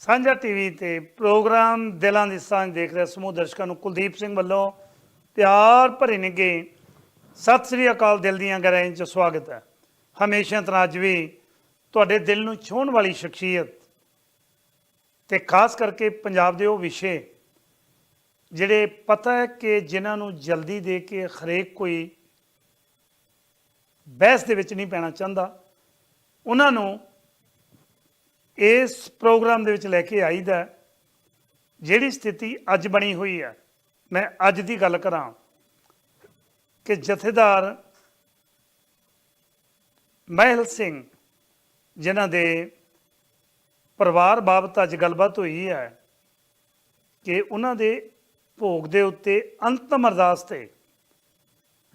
ਸਾਂਝਾ ਟੀਵੀ ਤੇ ਪ੍ਰੋਗਰਾਮ ਦਿਲਾਂ ਦੀ ਸਾਂਝ ਦੇਖ ਰਹੇ ਸਮੂਹ ਦਰਸ਼ਕਾਂ ਨੂੰ ਕੁਲਦੀਪ ਸਿੰਘ ਵੱਲੋਂ ਪਿਆਰ ਭਰੇ ਨਿੱਘੇ ਸਤਿ ਸ੍ਰੀ ਅਕਾਲ ਦਿਲ ਦੀਆਂ ਗਹਿਰਾਈਆਂ 'ਚ ਸਵਾਗਤ ਹੈ। ਹਮੇਸ਼ਾ ਤਰ੍ਹਾਂ ਅੱਜ ਵੀ ਤੁਹਾਡੇ ਦਿਲ ਨੂੰ ਛੂਹਣ ਵਾਲੀ ਸ਼ਖਸੀਅਤ ਤੇ ਖਾਸ ਕਰਕੇ ਪੰਜਾਬ ਦੇ ਉਹ ਵਿਸ਼ੇ ਜਿਹੜੇ ਪਤਾ ਹੈ ਕਿ ਜਿਨ੍ਹਾਂ ਨੂੰ ਜਲਦੀ ਦੇ ਕੇ ਹਰੇਕ ਕੋਈ ਬਹਿਸ ਦੇ ਵਿੱਚ ਨਹੀਂ ਪੈਣਾ ਚਾਹੁੰਦਾ, ਉਹਨਾਂ ਨੂੰ ਇਸ ਪ੍ਰੋਗਰਾਮ ਦੇ ਵਿੱਚ ਲੈ ਕੇ ਆਈਦਾ ਹੈ। ਜਿਹੜੀ ਸਥਿਤੀ ਅੱਜ ਬਣੀ ਹੋਈ ਹੈ ਮੈਂ ਅੱਜ ਦੀ ਗੱਲ ਕਰਾਂ ਕਿ ਜਥੇਦਾਰ ਮਹਿਲ ਸਿੰਘ, ਜਿਨ੍ਹਾਂ ਦੇ ਪਰਿਵਾਰ ਬਾਬਤ ਅੱਜ ਗੱਲਬਾਤ ਹੋਈ ਹੈ ਕਿ ਉਹਨਾਂ ਦੇ ਭੋਗ ਦੇ ਉੱਤੇ ਅੰਤਮ ਅਰਦਾਸ ਤੇ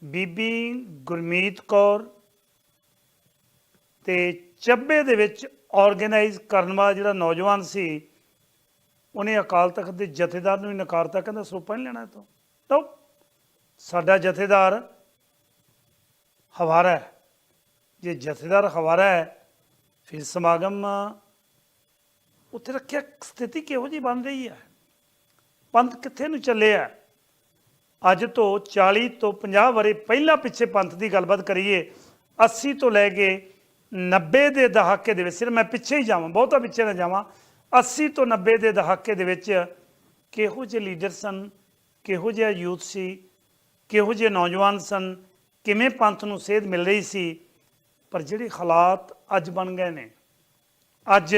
ਬੀਬੀ ਗੁਰਮੀਤ ਕੌਰ ਤੇ ਚੱਬੇ ਦੇ ਵਿੱਚ ਆਰਗੇਨਾਈਜ਼ ਕਰਨ ਵਾਲਾ ਜਿਹੜਾ ਨੌਜਵਾਨ ਸੀ, ਉਹਨੇ ਅਕਾਲ ਤਖਤ ਦੇ ਜਥੇਦਾਰ ਨੂੰ ਹੀ ਨਕਾਰਤਾ, ਕਹਿੰਦਾ ਸਰੂਪਾ ਨਹੀਂ ਲੈਣਾ ਇਹ ਤੋਂ ਸਾਡਾ ਜਥੇਦਾਰ ਹਵਾਰਾ ਹੈ। ਜੇ ਜਥੇਦਾਰ ਹਵਾਰਾ ਹੈ, ਫਿਰ ਸਮਾਗਮ ਉੱਥੇ ਰੱਖਿਆ ਸਥਿਤੀ ਕਿਹੋ ਜੀ ਬਣ ਰਹੀ ਹੈ? ਪੰਥ ਕਿੱਥੇ ਨੂੰ ਚੱਲਿਆ? ਅੱਜ ਤੋਂ 40 ਤੋਂ 50 ਵਰੇ ਪਹਿਲਾਂ ਪਿੱਛੇ ਪੰਥ ਦੀ ਗੱਲਬਾਤ ਕਰੀਏ 80 ਤੋਂ ਲੈ ਕੇ 90 ਦੇ ਦਹਾਕੇ ਦੇ ਵਿੱਚ ਸਿਰ ਮੈਂ ਪਿੱਛੇ ਹੀ ਜਾਵਾਂ, ਬਹੁਤਾ ਪਿੱਛੇ ਨਾ ਜਾਵਾਂ 80 ਤੋਂ 90 ਦੇ ਦਹਾਕੇ ਦੇ ਵਿੱਚ ਕਿਹੋ ਜਿਹੇ ਲੀਡਰ ਸਨ, ਕਿਹੋ ਜਿਹਾ ਯੂਥ ਸੀ, ਕਿਹੋ ਜਿਹੇ ਨੌਜਵਾਨ ਸਨ, ਕਿਵੇਂ ਪੰਥ ਨੂੰ ਸੇਧ ਮਿਲ ਰਹੀ ਸੀ, ਪਰ ਜਿਹੜੇ ਹਾਲਾਤ ਅੱਜ ਬਣ ਗਏ ਨੇ, ਅੱਜ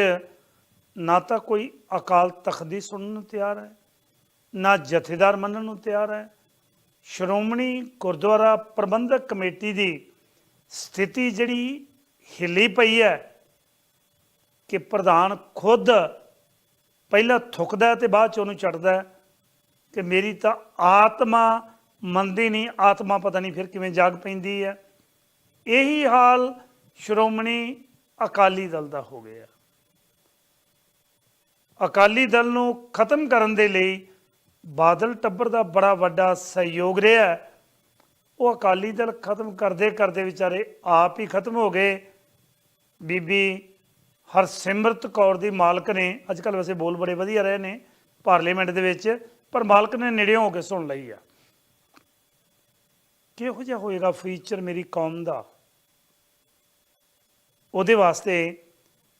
ਨਾ ਤਾਂ ਕੋਈ ਅਕਾਲ ਤਖਤ ਦੀ ਸੁਣਨ ਨੂੰ ਤਿਆਰ ਹੈ, ਨਾ ਜਥੇਦਾਰ ਮੰਨਣ ਨੂੰ ਤਿਆਰ ਹੈ, ਸ਼੍ਰੋਮਣੀ ਗੁਰਦੁਆਰਾ ਪ੍ਰਬੰਧਕ ਕਮੇਟੀ ਦੀ ਸਥਿਤੀ ਜਿਹੜੀ ਹਿੱਲੀ ਪਈ ਹੈ ਕਿ ਪ੍ਰਧਾਨ ਖੁਦ ਪਹਿਲਾਂ ਥੁੱਕਦਾ ਹੈ ਤੇ ਬਾਅਦ ਚ ਉਹਨੂੰ ਚੜਦਾ ਕਿ ਮੇਰੀ ਤਾਂ ਆਤਮਾ ਮੰਨਦੀ ਨਹੀਂ, ਆਤਮਾ ਪਤਾ ਨਹੀਂ ਫਿਰ ਕਿਵੇਂ ਜਾਗ ਪੈਂਦੀ ਹੈ। ਇਹੀ ਹਾਲ ਸ਼੍ਰੋਮਣੀ ਅਕਾਲੀ ਦਲ ਦਾ ਹੋ ਗਿਆ। ਅਕਾਲੀ ਦਲ ਨੂੰ ਖਤਮ ਕਰਨ ਦੇ ਲਈ ਬਾਦਲ ਟੱਬਰ ਦਾ ਬੜਾ ਵੱਡਾ ਸਹਿਯੋਗ ਰਿਹਾ। ਉਹ ਅਕਾਲੀ ਦਲ ਖਤਮ ਕਰਦੇ ਕਰਦੇ ਵਿਚਾਰੇ ਆਪ ਹੀ ਖਤਮ ਹੋ ਗਏ। ਬੀਬੀ ਹਰਸਿਮਰਤ ਕੌਰ ਦੀ ਮਾਲਕ ਨੇ ਅੱਜ ਕੱਲ ਵੈਸੇ ਬੋਲ ਬੜੇ ਵਧੀਆ ਰਹੇ ਨੇ ਪਾਰਲੀਮੈਂਟ ਦੇ ਵਿੱਚ, ਪਰ ਮਾਲਕ ਨੇ ਨੇੜਿਓਂ ਹੋ ਕੇ ਸੁਣ ਲਈ ਆ। ਕਿਹੋ ਜਿਹਾ ਹੋਏਗਾ ਫਿਊਚਰ ਮੇਰੀ ਕੌਮ ਦਾ? ਉਹਦੇ ਵਾਸਤੇ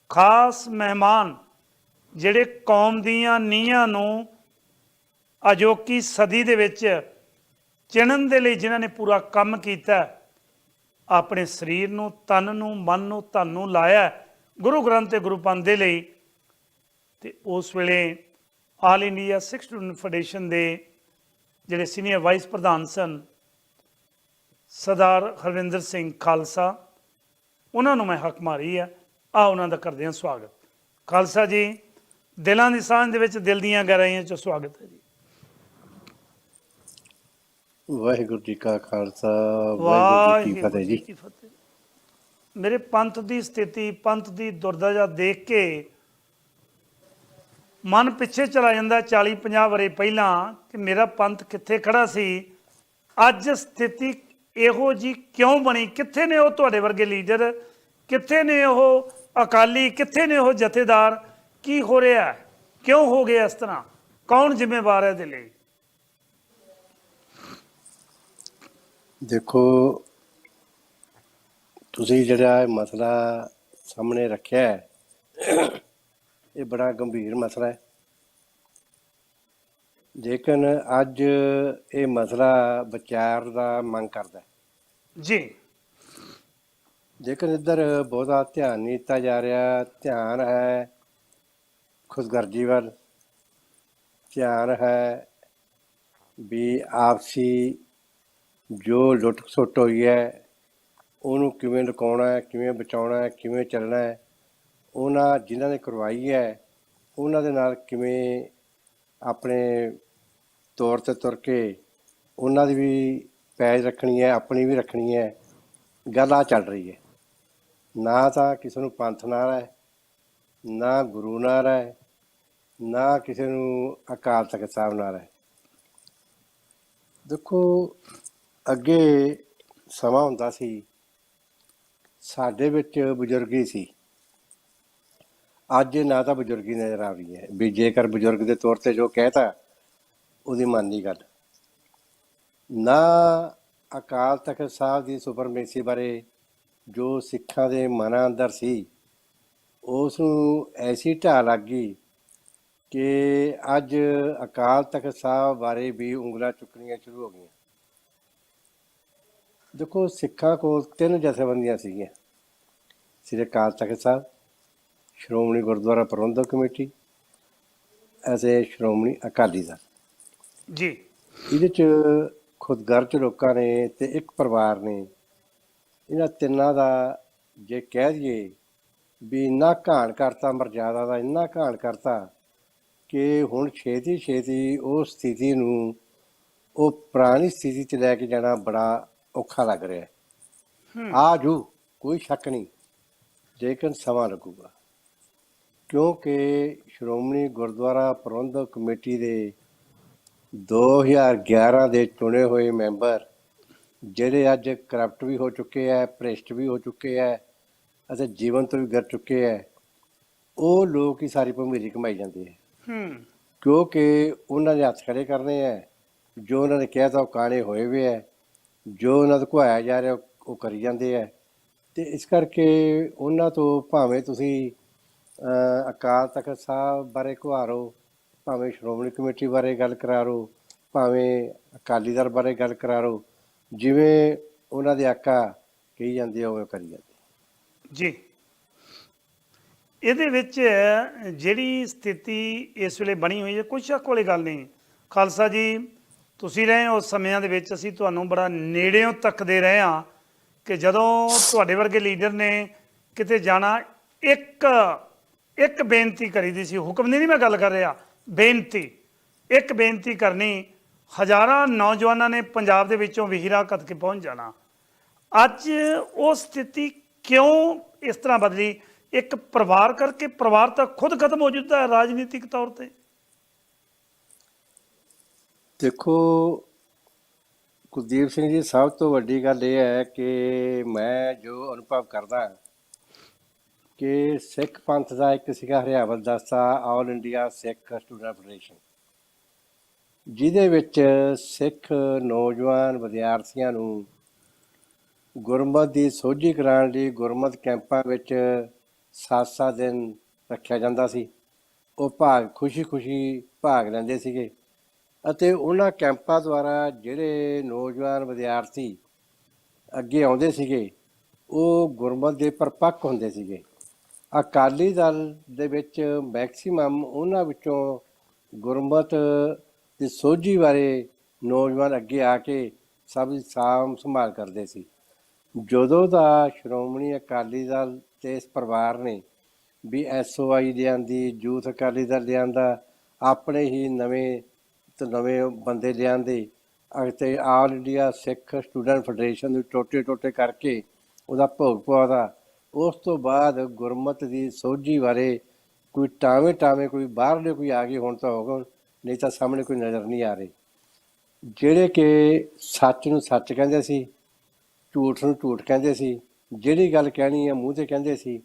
ਖਾਸ ਮਹਿਮਾਨ ਜਿਹੜੇ ਕੌਮ ਦੀਆਂ ਨੀਹਾਂ ਨੂੰ ਅਜੋਕੀ ਸਦੀ ਦੇ ਵਿੱਚ ਚਿਣਨ ਦੇ ਲਈ ਜਿਨ੍ਹਾਂ ਨੇ ਪੂਰਾ ਕੰਮ ਕੀਤਾ ਆਪਣੇ ਸਰੀਰ ਨੂੰ, ਤਨ ਨੂੰ, ਮਨ ਨੂੰ, ਧਨ ਨੂੰ ਲਾਇਆ ਗੁਰੂ ਗ੍ਰੰਥ ਤੇ ਗੁਰੂ ਪੰਥ ਦੇ ਲਈ। ਤੇ ਉਸ ਵੇਲੇ all India Sikh student federation ਦੇ ਜਿਹੜੇ ਸੀਨੀਅਰ ਵਾਈਸ ਪ੍ਰਧਾਨ ਸਨ, ਸਰਦਾਰ ਹਰਵਿੰਦਰ ਸਿੰਘ ਖਾਲਸਾ, ਉਹਨਾਂ ਨੂੰ ਮੈਂ ਹੱਕ ਮਾਰੀ ਆ। ਆ ਉਹਨਾਂ ਦਾ ਕਰਦੇ ਹਾਂ ਸਵਾਗਤ। ਖਾਲਸਾ ਜੀ, ਦਿਲਾਂ ਦੀ ਸਾਂਝ ਦੇ ਵਿੱਚ ਦਿਲ ਦੀਆਂ ਗਹਿਰਾਈਆਂ 'ਚ ਸਵਾਗਤ ਹੈ ਜੀ। ਵਾਹਿਗੁਰੂ ਜੀ ਕਾ ਖਾਲਸਾ ਵਾਹਿਗੁਰੂ ਜੀ ਕੀ ਫਤਿਹ ਜੀ। ਮੇਰੇ ਪੰਥ ਦੀ ਸਥਿਤੀ ਪੰਥ ਦੀ ਦੁਰਦਸ਼ਾ ਦੇਖ ਕੇ ਮਨ ਪਿੱਛੇ ਚਲਾ ਜਾਂਦਾ 40 50 ਵਰੇ ਪਹਿਲਾਂ ਕਿ ਮੇਰਾ ਪੰਥ ਕਿੱਥੇ ਖੜਾ ਸੀ। ਅੱਜ ਸਥਿਤੀ ਇਹੋ ਜੀ ਕਿਉਂ ਬਣੀ? ਕਿੱਥੇ ਨੇ ਉਹ ਤੁਹਾਡੇ ਵਰਗੇ ਲੀਡਰ? ਕਿੱਥੇ ਨੇ ਉਹ ਅਕਾਲੀ? ਕਿੱਥੇ ਨੇ ਉਹ ਜਥੇਦਾਰ? ਕੀ ਹੋ ਰਿਹਾ? ਕਿਉਂ ਹੋ ਗਿਆ ਇਸ ਤਰ੍ਹਾਂ? ਕੌਣ ਜ਼ਿੰਮੇਵਾਰ ਹੈ ਇਹਦੇ ਲਈ? ਦੇਖੋ ਤੁਸੀਂ ਜਿਹੜਾ ਇਹ ਮਸਲਾ ਸਾਹਮਣੇ ਰੱਖਿਆ ਹੈ ਇਹ ਬੜਾ ਗੰਭੀਰ ਮਸਲਾ ਹੈ। ਲੇਕਿਨ ਅੱਜ ਇਹ ਮਸਲਾ ਵਿਚਾਰ ਦਾ ਮੰਗ ਕਰਦਾ ਹੈ। ਜੀ। ਲੇਕਿਨ ਇੱਧਰ ਬਹੁਤਾ ਧਿਆਨ ਨਹੀਂ ਦਿੱਤਾ ਜਾ ਰਿਹਾ। ਧਿਆਨ ਹੈ ਖੁਦਗਰਜੀ ਵੱਲ। ਧਿਆਨ ਹੈ ਵੀ ਆਪਸੀ ਜੋ ਲੁੱਟ ਖਸੁੱਟ ਹੋਈ ਹੈ, ਉਹਨੂੰ ਕਿਵੇਂ ਲੁਕਾਉਣਾ ਹੈ, ਕਿਵੇਂ ਬਚਾਉਣਾ ਹੈ, ਕਿਵੇਂ ਚੱਲਣਾ ਹੈ, ਉਹਨਾਂ ਜਿਨ੍ਹਾਂ ਨੇ ਕਰਵਾਈ ਹੈ, ਉਹਨਾਂ ਦੇ ਨਾਲ ਕਿਵੇਂ ਆਪਣੇ ਤੌਰ ਤੇ ਤੁਰ ਕੇ ਉਹਨਾਂ ਦੀ ਵੀ ਪੈਜ ਰੱਖਣੀ ਹੈ, ਆਪਣੀ ਵੀ ਰੱਖਣੀ ਹੈ, ਗੱਲ ਆ ਚੱਲ ਰਹੀ ਹੈ। ਨਾ ਤਾਂ ਕਿਸੇ ਨੂੰ ਪੰਥ ਨਾਲ ਹੈ, ਨਾ ਗੁਰੂ ਨਾਲ ਹੈ, ਨਾ ਕਿਸੇ ਨੂੰ ਅਕਾਲ ਤਖਤ ਸਾਹਿਬ ਨਾਲ ਹੈ। ਦੇਖੋ ਅੱਗੇ ਸਮਾਂ ਹੁੰਦਾ ਸੀ, ਸਾਡੇ ਵਿੱਚ ਬਜ਼ੁਰਗੀ ਸੀ। ਅੱਜ ਨਾ ਤਾਂ ਬਜ਼ੁਰਗੀ ਨਜ਼ਰ ਆ ਰਹੀ ਹੈ। ਵੀ ਜੇਕਰ ਬਜ਼ੁਰਗ ਦੇ ਤੌਰ ਤੇ ਜੋ ਕਹਿਤਾ, ਉਹਦੀ ਮੰਨਦੀ ਗੱਲ। ਨਾ ਅਕਾਲ ਤਖਤ ਸਾਹਿਬ ਦੀ ਸੁਪਰਮੇਸੀ ਬਾਰੇ ਜੋ ਸਿੱਖਾਂ ਦੇ ਮਨਾਂ ਅੰਦਰ ਸੀ, ਉਸ ਨੂੰ ਐਸੀ ਢਾਹ ਲੱਗ ਗਈ ਕਿ ਅੱਜ ਅਕਾਲ ਤਖਤ ਸਾਹਿਬ ਬਾਰੇ ਵੀ ਉਂਗਲਾਂ ਚੁੱਕਣੀਆਂ ਸ਼ੁਰੂ ਹੋ ਗਈਆਂ। ਦੇਖੋ ਸਿੱਖਾਂ ਕੋਲ ਤਿੰਨ ਜਥੇਬੰਦੀਆਂ ਸੀਗੀਆਂ। ਸ੍ਰੀ ਅਕਾਲ ਤਖਤ ਸਾਹਿਬ ਸ਼੍ਰੋਮਣੀ ਗੁਰਦੁਆਰਾ ਪ੍ਰਬੰਧਕ ਕਮੇਟੀ ਅਤੇ ਸ਼੍ਰੋਮਣੀ ਅਕਾਲੀ ਦਲ। ਜੀ। ਇਹਦੇ ਚ ਖੁਦਗਰਜ ਲੋਕਾਂ ਨੇ ਤੇ ਇੱਕ ਪਰਿਵਾਰ ਨੇ ਇਹਨਾਂ ਤਿੰਨਾਂ ਦਾ ਜੇ ਕਹਿ ਦਈਏ ਵੀ ਇੰਨਾ ਘਾਣ ਕਰਤਾ ਮਰਜ਼ਾਦਾ ਦਾ ਇੰਨਾ ਘਾਣ ਕਰਤਾ ਕਿ ਹੁਣ ਛੇਤੀ ਛੇਤੀ ਉਹ ਸਥਿਤੀ ਨੂੰ ਉਹ ਪੁਰਾਣੀ ਸਥਿਤੀ ਚ ਲੈ ਕੇ ਜਾਣਾ ਬੜਾ ਔਖਾ ਲੱਗ ਰਿਹਾ ਹੈ। ਆ ਜੂ ਕੋਈ ਸ਼ੱਕ ਨਹੀਂ ਲੇਕਿਨ ਸਮਾਂ ਲੱਗੂਗਾ। ਕਿਉਂਕਿ ਸ਼੍ਰੋਮਣੀ ਗੁਰਦੁਆਰਾ ਪ੍ਰਬੰਧਕ ਕਮੇਟੀ ਦੇ 2011 ਦੇ ਚੁਣੇ ਹੋਏ ਮੈਂਬਰ ਜਿਹੜੇ ਅੱਜ ਕਰਪਟ ਵੀ ਹੋ ਚੁੱਕੇ ਹੈ ਭ੍ਰਿਸ਼ਟ ਵੀ ਹੋ ਚੁੱਕੇ ਹੈ ਅਤੇ ਜੀਵਨ ਤੋਂ ਵੀ ਗਰ ਚੁੱਕੇ ਹੈ ਉਹ ਲੋਕ ਹੀ ਸਾਰੀ ਭਮੀਰੀ ਕਮਾਈ ਜਾਂਦੇ ਹੈ। ਹੂੰ। ਕਿਉਂਕਿ ਉਹਨਾਂ ਦੇ ਹੱਥ ਖੜੇ ਕਰਨੇ ਹੈ ਜੋ ਉਹਨਾਂ ਨੇ ਕਿਹਾ ਤਾਂ ਉਹ ਕਾਣੇ ਹੋਏ ਵੇ ਹੈ। ਜੋ ਉਹਨਾਂ ਤੋਂ ਘੁਆਇਆ ਜਾ ਰਿਹਾ ਉਹ- ਉਹ ਕਰੀ ਜਾਂਦੇ ਹੈ ਤੇ ਇਸ ਕਰਕੇ ਉਹਨਾਂ ਤੋਂ ਭਾਵੇਂ ਤੁਸੀਂ ਅਕਾਲ ਤਖਤ ਸਾਹਿਬ ਬਾਰੇ ਘੁਆਰੋ ਭਾਵੇਂ ਸ਼੍ਰੋਮਣੀ ਕਮੇਟੀ ਬਾਰੇ ਗੱਲ ਕਰਾਰੋ ਭਾਵੇਂ ਅਕਾਲੀ ਦਲ ਬਾਰੇ ਗੱਲ ਕਰਾਰੋ ਜਿਵੇਂ ਉਹਨਾਂ ਦੇ ਆਕਾ ਕਹੀ ਜਾਂਦੇ ਆ, ਉਵੇਂ ਕਰੀ ਜਾਂਦੇ ਜੀ। ਇਹਦੇ ਵਿੱਚ ਜਿਹੜੀ ਸਥਿਤੀ ਇਸ ਵੇਲੇ ਬਣੀ ਹੋਈ ਹੈ ਕੋਈ ਸ਼ੱਕ ਵਾਲੀ ਗੱਲ ਨਹੀਂ। ਖਾਲਸਾ ਜੀ ਤੁਸੀਂ ਰਹੇ ਉਸ ਸਮਿਆਂ ਦੇ ਵਿੱਚ ਅਸੀਂ ਤੁਹਾਨੂੰ ਬੜਾ ਨੇੜਿਓਂ ਤੱਕਦੇ ਰਹੇ ਹਾਂ ਕਿ ਜਦੋਂ ਤੁਹਾਡੇ ਵਰਗੇ ਲੀਡਰ ਨੇ ਕਿਤੇ ਜਾਣਾ, ਇੱਕ ਇੱਕ ਬੇਨਤੀ ਕਰੀ ਦੀ ਸੀ। ਹੁਕਮ ਨਹੀਂ ਮੈਂ ਗੱਲ ਕਰ ਰਿਹਾ, ਬੇਨਤੀ, ਇੱਕ ਬੇਨਤੀ ਕਰਨੀ, ਹਜ਼ਾਰਾਂ ਨੌਜਵਾਨਾਂ ਨੇ ਪੰਜਾਬ ਦੇ ਵਿੱਚੋਂ ਵਿਹੀਰਾ ਕੱਤ ਕੇ ਪਹੁੰਚ ਜਾਣਾ। ਅੱਜ ਉਹ ਸਥਿਤੀ ਕਿਉਂ ਇਸ ਤਰ੍ਹਾਂ ਬਦਲੀ? ਇੱਕ ਪਰਿਵਾਰ ਕਰਕੇ, ਪਰਿਵਾਰ ਤਾਂ ਖੁਦ ਖਤਮ ਹੋ ਜਾਂਦਾ ਹੈ ਰਾਜਨੀਤਿਕ ਤੌਰ ਤੇ। ਦੇਖੋ, ਕੁਲਦੀਪ ਸਿੰਘ ਜੀ, ਸਭ ਤੋਂ ਵੱਡੀ ਗੱਲ ਇਹ ਹੈ ਕਿ ਮੈਂ ਜੋ ਅਨੁਭਵ ਕਰਦਾ ਕਿ ਸਿੱਖ ਪੰਥ ਦਾ ਇੱਕ ਸੀਗਾ ਹਰਿਆਵਲ ਦਸਤਾ all India Sikh student federation ਜਿਹਦੇ ਵਿੱਚ ਸਿੱਖ ਨੌਜਵਾਨ ਵਿਦਿਆਰਥੀਆਂ ਨੂੰ ਗੁਰਮਤ ਦੀ ਸੋਝੀ ਕਰਾਉਣ ਲਈ ਗੁਰਮਤ ਕੈਂਪਾਂ ਵਿੱਚ 7-7 ਦਿਨ ਰੱਖਿਆ ਜਾਂਦਾ ਸੀ। ਉਹ ਭਾਗ ਖੁਸ਼ੀ-ਖੁਸ਼ੀ ਭਾਗ ਲੈਂਦੇ ਸੀਗੇ। ਅਤੇ ਉਹਨਾਂ ਕੈਂਪਾਂ ਦੁਆਰਾ ਜਿਹੜੇ ਨੌਜਵਾਨ ਵਿਦਿਆਰਥੀ ਅੱਗੇ ਆਉਂਦੇ ਸੀਗੇ, ਉਹ ਗੁਰਮਤ ਦੇ ਪਰਪੱਕ ਹੁੰਦੇ ਸੀਗੇ। ਅਕਾਲੀ ਦਲ ਦੇ ਵਿੱਚ ਮੈਕਸਿਮਮ ਉਹਨਾਂ ਵਿੱਚੋਂ ਗੁਰਮਤ ਦੀ ਸੋਝੀ ਬਾਰੇ ਨੌਜਵਾਨ ਅੱਗੇ ਆ ਕੇ ਸਭ ਦੀ ਸਾਂਭ ਸੰਭਾਲ ਕਰਦੇ ਸੀ। ਜਦੋਂ ਦਾ ਸ਼੍ਰੋਮਣੀ ਅਕਾਲੀ ਦਲ ਤੇ ਇਸ ਪਰਿਵਾਰ ਨੇ ਵੀ ਐਸਓਆਈ ਲਿਆਂਦੀ, ਯੂਥ ਅਕਾਲੀ ਦਲ ਲਿਆਂਦਾ, ਆਪਣੇ ਹੀ ਨਵੇਂ ਤੇ ਨਵੇਂ ਬੰਦੇ ਲਿਆਂਦੇ ਅਤੇ all India Sikh student federation ਨੂੰ ਟੋਟੇ ਟੋਟੇ ਕਰਕੇ ਉਹਦਾ ਭੋਗ ਪਵਾਦਾ ਉਸ ਤੋਂ ਬਾਅਦ ਗੁਰਮਤ ਦੀ ਸੋਝੀ ਬਾਰੇ ਕੋਈ ਟਾਵੇਂ ਟਾਵੇਂ ਕੋਈ ਬਾਹਰਲੇ ਕੋਈ ਆ ਗਏ, ਹੁਣ ਤਾਂ ਹੋਗਾ ਨਹੀਂ ਤਾਂ ਸਾਹਮਣੇ ਕੋਈ ਨਜ਼ਰ ਨਹੀਂ ਆ ਰਹੇ। ਜਿਹੜੇ ਕਿ ਸੱਚ ਨੂੰ ਸੱਚ ਕਹਿੰਦੇ ਸੀ, ਝੂਠ ਨੂੰ ਝੂਠ ਕਹਿੰਦੇ ਸੀ, ਜਿਹੜੀ ਗੱਲ ਕਹਿਣੀ ਹੈ ਮੂੰਹ ਤੇ ਕਹਿੰਦੇ ਸੀ,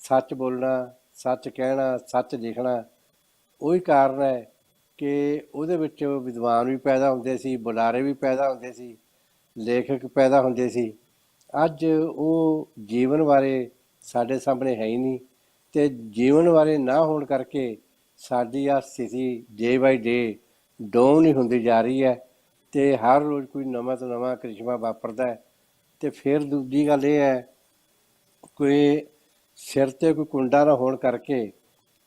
ਸੱਚ ਬੋਲਣਾ, ਸੱਚ ਕਹਿਣਾ, ਸੱਚ ਲਿਖਣਾ, ਉਹੀ ਕਾਰਨ ਹੈ ਕਿ ਉਹਦੇ ਵਿੱਚ ਵਿਦਵਾਨ ਵੀ ਪੈਦਾ ਹੁੰਦੇ ਸੀ, ਬੁਲਾਰੇ ਵੀ ਪੈਦਾ ਹੁੰਦੇ ਸੀ, ਲੇਖਕ ਪੈਦਾ ਹੁੰਦੇ ਸੀ। ਅੱਜ ਉਹ ਜੀਵਨ ਬਾਰੇ ਸਾਡੇ ਸਾਹਮਣੇ ਹੈ ਹੀ ਨਹੀਂ ਤੇ ਜੀਵਨ ਬਾਰੇ ਨਾ ਹੋਣ ਕਰਕੇ ਸਾਡੀ ਆ ਸਥਿਤੀ ਡੇ ਬਾਈ ਡੇ ਡਾਊਨ ਹੀ ਹੁੰਦੀ ਜਾ ਰਹੀ ਹੈ ਤੇ ਹਰ ਰੋਜ਼ ਕੋਈ ਨਵਾਂ ਤੋਂ ਨਵਾਂ ਕ੍ਰਿਸ਼ਮਾ ਵਾਪਰਦਾ ਹੈ। ਤੇ ਫਿਰ ਦੂਜੀ ਗੱਲ ਇਹ ਹੈ, ਕੋਈ ਸਿਰ ਤੇ ਕੋਈ ਕੁੰਡਾ ਨਾ ਹੋਣ ਕਰਕੇ